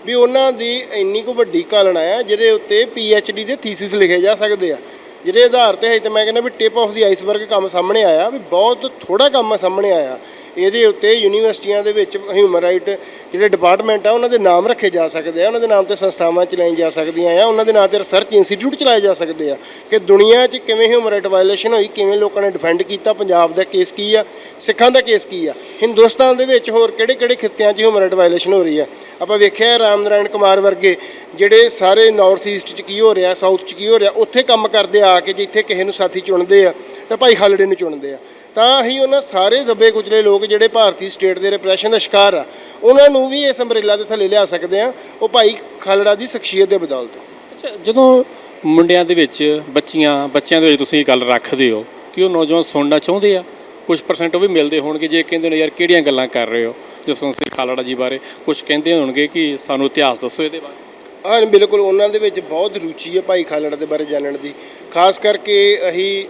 ਵੀ ਉਹਨਾਂ ਦੀ ਇੰਨੀ ਕੁ ਵੱਡੀ ਘਾਲਣਾ ਆ, ਜਿਹਦੇ ਉੱਤੇ ਡੀ ਦੇ ਥੀਸਿਸ ਲਿਖੇ ਜਾ ਸਕਦੇ ਆ। ਜਿਹਦੇ ਆਧਾਰ ਤੇ ਹੈ, ਤੇ ਮੈਂ ਕਹਿੰਦਾ ਵੀ ਟਿਪ ਆਫ ਦੀ ਆਈਸਬਰਗ ਕੰਮ ਸਾਹਮਣੇ ਆਇਆ, ਵੀ ਬਹੁਤ ਥੋੜਾ ਕੰਮ ਸਾਹਮਣੇ ਆਇਆ। ਇਹਦੇ ਉੱਤੇ ਯੂਨੀਵਰਸਿਟੀਆਂ ਦੇ ਵਿੱਚ ਹਿਊਮਨ ਰਾਈਟ ਜਿਹੜੇ ਡਿਪਾਰਟਮੈਂਟ ਆ, ਉਹਨਾਂ ਦੇ ਨਾਮ ਰੱਖੇ ਜਾ ਸਕਦੇ ਆ, ਉਹਨਾਂ ਦੇ ਨਾਮ ਤੇ ਸੰਸਥਾਵਾਂ ਚਲਾਈਆਂ ਜਾ ਸਕਦੀਆਂ ਆ, ਉਹਨਾਂ ਦੇ ਨਾਮ ਤੇ ਰਿਸਰਚ ਇੰਸਟੀਚਿਊਟ ਚਲਾਏ ਜਾ ਸਕਦੇ ਆ ਕਿ ਦੁਨੀਆ 'ਚ ਕਿਵੇਂ ਹਿਊਮਨ ਰਾਈਟ ਵਾਇਲੇਸ਼ਨ ਹੋਈ, ਕਿਵੇਂ ਲੋਕਾਂ ਨੇ ਡਿਫੈਂਡ ਕੀਤਾ, ਪੰਜਾਬ ਦਾ ਕੇਸ ਕੀ ਆ, ਸਿੱਖਾਂ ਦਾ ਕੇਸ ਕੀ ਆ। ਹਿੰਦੁਸਤਾਨ ਦੇ ਵਿੱਚ ਹੋਰ ਕਿਹੜੇ ਕਿਹੜੇ ਖਿੱਤਿਆਂ 'ਚ ਹਿਊਮਨ ਰਾਈਟ ਵਾਇਲੇਸ਼ਨ ਹੋ ਰਹੀ ਆ? ਆਪਾਂ ਵੇਖਿਆ ਰਾਮ ਨਾਰਾਇਣ ਕੁਮਾਰ ਵਰਗੇ ਜਿਹੜੇ ਸਾਰੇ ਨਾਰਥ ਈਸਟ 'ਚ ਕੀ ਹੋ ਰਿਹਾ ਸਾਊਥ 'ਚ ਕੀ ਹੋ ਰਿਹਾ, ਉੱਥੇ ਕੰਮ ਕਰਦੇ ਆ ਕੇ ਜਿੱਥੇ ਕਿਸੇ ਨੂੰ ਸਾਥੀ ਚੁਣਦੇ ਆ, ਤਾਂ ਭਾਈ ਖਾਲੜੇ ਨੂੰ ਚੁਣਦੇ ਆ। ਤਾਂ ਅਸੀਂ ਉਹਨਾਂ ਸਾਰੇ ਦੱਬੇ ਕੁਚਲੇ ਲੋਕ ਜਿਹੜੇ ਭਾਰਤੀ ਸਟੇਟ ਦੇ ਰਿਪਰੈਸ਼ਨ ਦਾ ਸ਼ਿਕਾਰ ਆ ਉਹਨਾਂ ਨੂੰ ਵੀ ਇਸ ਅੰਬਰੇਲਾ ਦੇ ਥੱਲੇ ਲਿਆ ਸਕਦੇ ਆ ਉਹ ਭਾਈ ਖਾਲੜਾ ਦੀ ਸ਼ਖਸੀਅਤ ਦੇ ਬਦੌਲਤ ਅੱਛਾ ਜਦੋਂ ਮੁੰਡਿਆਂ ਦੇ ਵਿੱਚ ਬੱਚੀਆਂ ਬੱਚਿਆਂ ਦੇ ਵਿੱਚ ਤੁਸੀਂ ਇਹ ਗੱਲ ਰੱਖਦੇ ਹੋ ਕਿ ਉਹ ਨੌਜਵਾਨ ਸੁਣਨਾ ਚਾਹੁੰਦੇ ਆ ਕੁਝ ਪਰਸੈਂਟ ਉਹ ਵੀ ਮਿਲਦੇ ਹੋਣਗੇ ਜੇ ਕਹਿੰਦੇ ਨੇ ਯਾਰ ਕਿਹੜੀਆਂ ਗੱਲਾਂ ਕਰ ਰਹੇ ਹੋ? ਜਸਵੰਤ ਸਿੰਘ ਖਾਲੜਾ ਜੀ ਬਾਰੇ ਕੁਝ ਕਹਿੰਦੇ ਹੋਣਗੇ ਕਿ ਸਾਨੂੰ ਇਤਿਹਾਸ ਦੱਸੋ ਇਹਦੇ ਬਾਰੇ। ਹਾਂ ਬਿਲਕੁਲ ਉਹਨਾਂ ਦੇ ਵਿੱਚ ਬਹੁਤ ਰੁਚੀ ਹੈ ਭਾਈ ਖਾਲੜਾ ਦੇ ਬਾਰੇ ਜਾਣਨ ਦੀ। ਖਾਸ ਕਰਕੇ ਅਸੀਂ